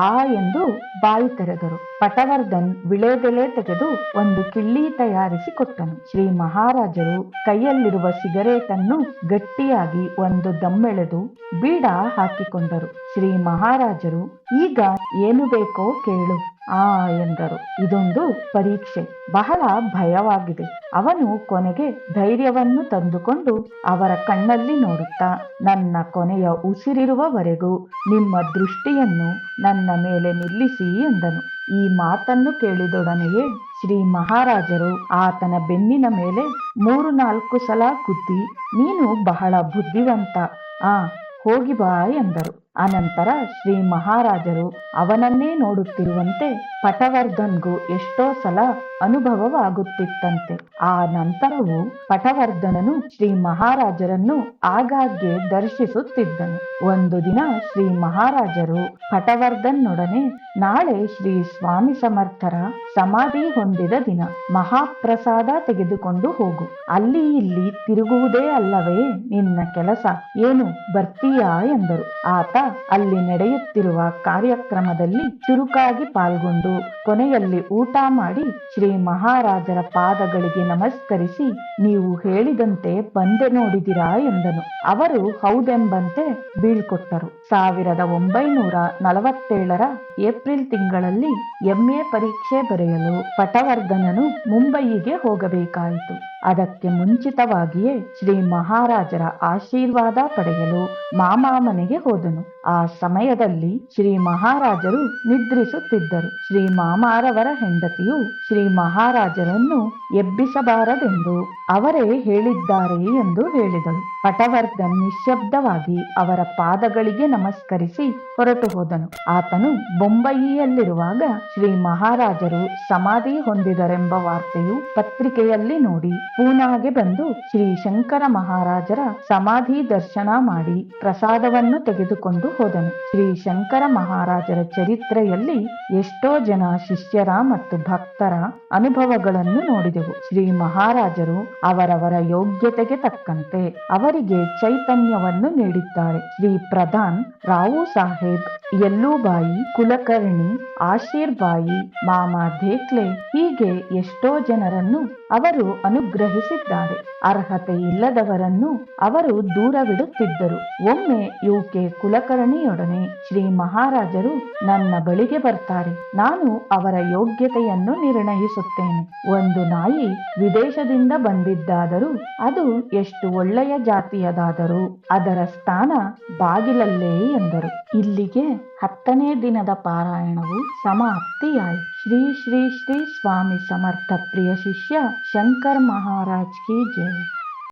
[SPEAKER 1] ಆ ಎಂದು ಬಾಯಿ ತೆರೆದರು. ಪಟವರ್ಧನ್ ವಿಳೆದೆಲೆ ತೆಗೆದು ಒಂದು ಕಿಳ್ಳಿ ತಯಾರಿಸಿ ಕೊಟ್ಟನು. ಶ್ರೀ ಮಹಾರಾಜರು ಕೈಯಲ್ಲಿರುವ ಸಿಗರೇಟನ್ನು ಗಟ್ಟಿಯಾಗಿ ಒಂದು ದಮ್ಮೆಳೆದು ಬೀಡ ಹಾಕಿಕೊಂಡರು. ಶ್ರೀ ಮಹಾರಾಜರು, ಈಗ ಏನು ಬೇಕೋ ಕೇಳು. ಆ ಎಂದರು. ಇದೊಂದು ಪರೀಕ್ಷೆ. ಬಹಳ ಭಯವಾಗಿದೆ. ಅವನು ಕೊನೆಗೆ ಧೈರ್ಯವನ್ನು ತಂದುಕೊಂಡು ಅವರ ಕಣ್ಣಲ್ಲಿ ನೋಡುತ್ತಾ, ನನ್ನ ಕೊನೆಯ ಉಸಿರಿರುವವರೆಗೂ ನಿಮ್ಮ ದೃಷ್ಟಿಯನ್ನು ನನ್ನ ಮೇಲೆ ನಿಲ್ಲಿಸಿ ಎಂದನು. ಈ ಮಾತನ್ನು ಕೇಳಿದೊಡನೆಯೇ ಶ್ರೀ ಮಹಾರಾಜರು ಆತನ ಬೆನ್ನಿನ ಮೇಲೆ ಮೂರು ನಾಲ್ಕು ಸಲ ಕುದ್ದಿ ನೀನು ಬಹಳ ಬುದ್ಧಿವಂತ. ಆ, ಹೋಗಿ ಬಾ ಎಂದರು. ಅನಂತರ ಶ್ರೀ ಮಹಾರಾಜರು ಅವನನ್ನೇ ನೋಡುತ್ತಿರುವಂತೆ ಪಟವರ್ಧನ್ಗೂ ಎಷ್ಟೋ ಸಲ ಅನುಭವವಾಗುತ್ತಿತ್ತಂತೆ. ಆ ನಂತರವೂ ಪಟವರ್ಧನನು ಶ್ರೀ ಮಹಾರಾಜರನ್ನು ಆಗಾಗ್ಗೆ ದರ್ಶಿಸುತ್ತಿದ್ದನು. ಒಂದು ದಿನ ಶ್ರೀ ಮಹಾರಾಜರು ಪಟವರ್ಧನ್ನೊಡನೆ ನಾಳೆ ಶ್ರೀ ಸ್ವಾಮಿ ಸಮರ್ಥರ ಸಮಾಧಿ ಹೊಂದಿದ ದಿನ ಮಹಾಪ್ರಸಾದ ತೆಗೆದುಕೊಂಡು ಹೋಗು. ಅಲ್ಲಿ ಇಲ್ಲಿ ತಿರುಗುವುದೇ ಅಲ್ಲವೇ ನಿನ್ನ ಕೆಲಸ. ಏನು ಬರ್ತೀಯಾ ಎಂದರು. ಆತ ಅಲ್ಲಿ ನಡೆಯುತ್ತಿರುವ ಕಾರ್ಯಕ್ರಮದಲ್ಲಿ ಚುರುಕಾಗಿ ಪಾಲ್ಗೊಂಡು ಕೊನೆಯಲ್ಲಿ ಊಟ ಮಾಡಿ ಶ್ರೀ ಮಹಾರಾಜರ ಪಾದಗಳಿಗೆ ನಮಸ್ಕರಿಸಿ ನೀವು ಹೇಳಿದಂತೆ ಬಂದೆ ನೋಡಿದಿರಾ ಎಂದನು. ಅವರು ಹೌದೆಂಬಂತೆ ಬೀಳ್ಕೊಟ್ಟರು. ಸಾವಿರದ ಒಂಬೈನೂರ ನಲವತ್ತೇಳರ ಏಪ್ರಿಲ್ ತಿಂಗಳಲ್ಲಿ ಎಂಎ ಪರೀಕ್ಷೆ ಬರೆಯಲು ಪಟವರ್ಧನನು ಮುಂಬಯಿಗೆ ಹೋಗಬೇಕಾಯಿತು. ಅದಕ್ಕೆ ಮುಂಚಿತವಾಗಿಯೇ ಶ್ರೀ ಮಹಾರಾಜರ ಆಶೀರ್ವಾದ ಪಡೆಯಲು ಮಾಮಾ ಮನೆಗೆ ಹೋದನು. ಆ ಸಮಯದಲ್ಲಿ ಶ್ರೀ ಮಹಾರಾಜರು ನಿದ್ರಿಸುತ್ತಿದ್ದರು. ಶ್ರೀ ಮಾಮಾರವರ ಹೆಂಡತಿಯು ಶ್ರೀ ಮಹಾರಾಜರನ್ನು ಎಬ್ಬಿಸಬಾರದೆಂದು ಅವರೇ ಹೇಳಿದ್ದಾರೆ ಎಂದು ಹೇಳಿದಳು. ಪಟವರ್ಧನ್ ನಿಶ್ಶಬ್ದವಾಗಿ ಅವರ ಪಾದಗಳಿಗೆ ನಮಸ್ಕರಿಸಿ ಹೊರಟು ಹೋದನು. ಆತನು ಬೊಂಬಯಿಯಲ್ಲಿರುವಾಗ ಶ್ರೀ ಮಹಾರಾಜರು ಸಮಾಧಿ ಹೊಂದಿದರೆಂಬ ವಾರ್ತೆಯು ಪತ್ರಿಕೆಯಲ್ಲಿ ನೋಡಿ ಪೂನಾಗೆ ಬಂದು ಶ್ರೀ ಶಂಕರ ಮಹಾರಾಜರ ಸಮಾಧಿ ದರ್ಶನ ಮಾಡಿ ಪ್ರಸಾದವನ್ನು ತೆಗೆದುಕೊಂಡು ಹೋದನು. ಶ್ರೀ ಶಂಕರ ಮಹಾರಾಜರ ಚರಿತ್ರೆಯಲ್ಲಿ ಎಷ್ಟೋ ಜನ ಶಿಷ್ಯರ ಮತ್ತು ಭಕ್ತರ ಅನುಭವಗಳನ್ನು ನೋಡಿದೆವು. ಶ್ರೀ ಮಹಾರಾಜರು ಅವರವರ ಯೋಗ್ಯತೆಗೆ ತಕ್ಕಂತೆ ಅವರಿಗೆ ಚೈತನ್ಯವನ್ನು ನೀಡಿದ್ದಾರೆ. ಶ್ರೀ ಪ್ರಧಾನ್ ರಾವು ಸಾಹೇಬ್ ಎಲ್ಲೂಬಾಯಿ ಕುಲಕರ್ಣಿ ಆಶೀರ್ಬಾಯಿ ಮಾಮಾ ಧೇಕ್ಲೆ ಹೀಗೆ ಎಷ್ಟೋ ಜನರನ್ನು ಅವರು ಅನುಗ್ರಹಿಸಿದ್ದಾರೆ. ಅರ್ಹತೆ ಇಲ್ಲದವರನ್ನು ಅವರು ದೂರವಿಡುತ್ತಿದ್ದರು. ಒಮ್ಮೆ ಯುಕೆ ಕುಲಕರ್ಣಿಯೊಡನೆ ಶ್ರೀ ಮಹಾರಾಜರು ನನ್ನ ಬಳಿಗೆ ಬರ್ತಾರೆ. ನಾನು ಅವರ ಯೋಗ್ಯತೆಯನ್ನು ನಿರ್ಣಯಿಸುತ್ತೇನೆ. ಒಂದು ನಾಯಿ ವಿದೇಶದಿಂದ ಬಂದಿದ್ದಾದರೂ ಅದು ಎಷ್ಟು ಒಳ್ಳೆಯ ಜಾತಿಯದಾದರೂ ಅದರ ಸ್ಥಾನ ಬಾಗಿಲಲ್ಲೇ ಎಂದರು. ಇಲ್ಲಿಗೆ ಹತ್ತನೇ ದಿನದ ಪಾರಾಯಣವು ಸಮಾಪ್ತಿಯಾಯಿತು. ಶ್ರೀ ಶ್ರೀ ಶ್ರೀ ಸ್ವಾಮಿ ಸಮರ್ಥ ಪ್ರಿಯ ಶಿಷ್ಯ ಶಂಕರ್ ಮಹಾರಾಜ್ ಕಿ ಜೈ.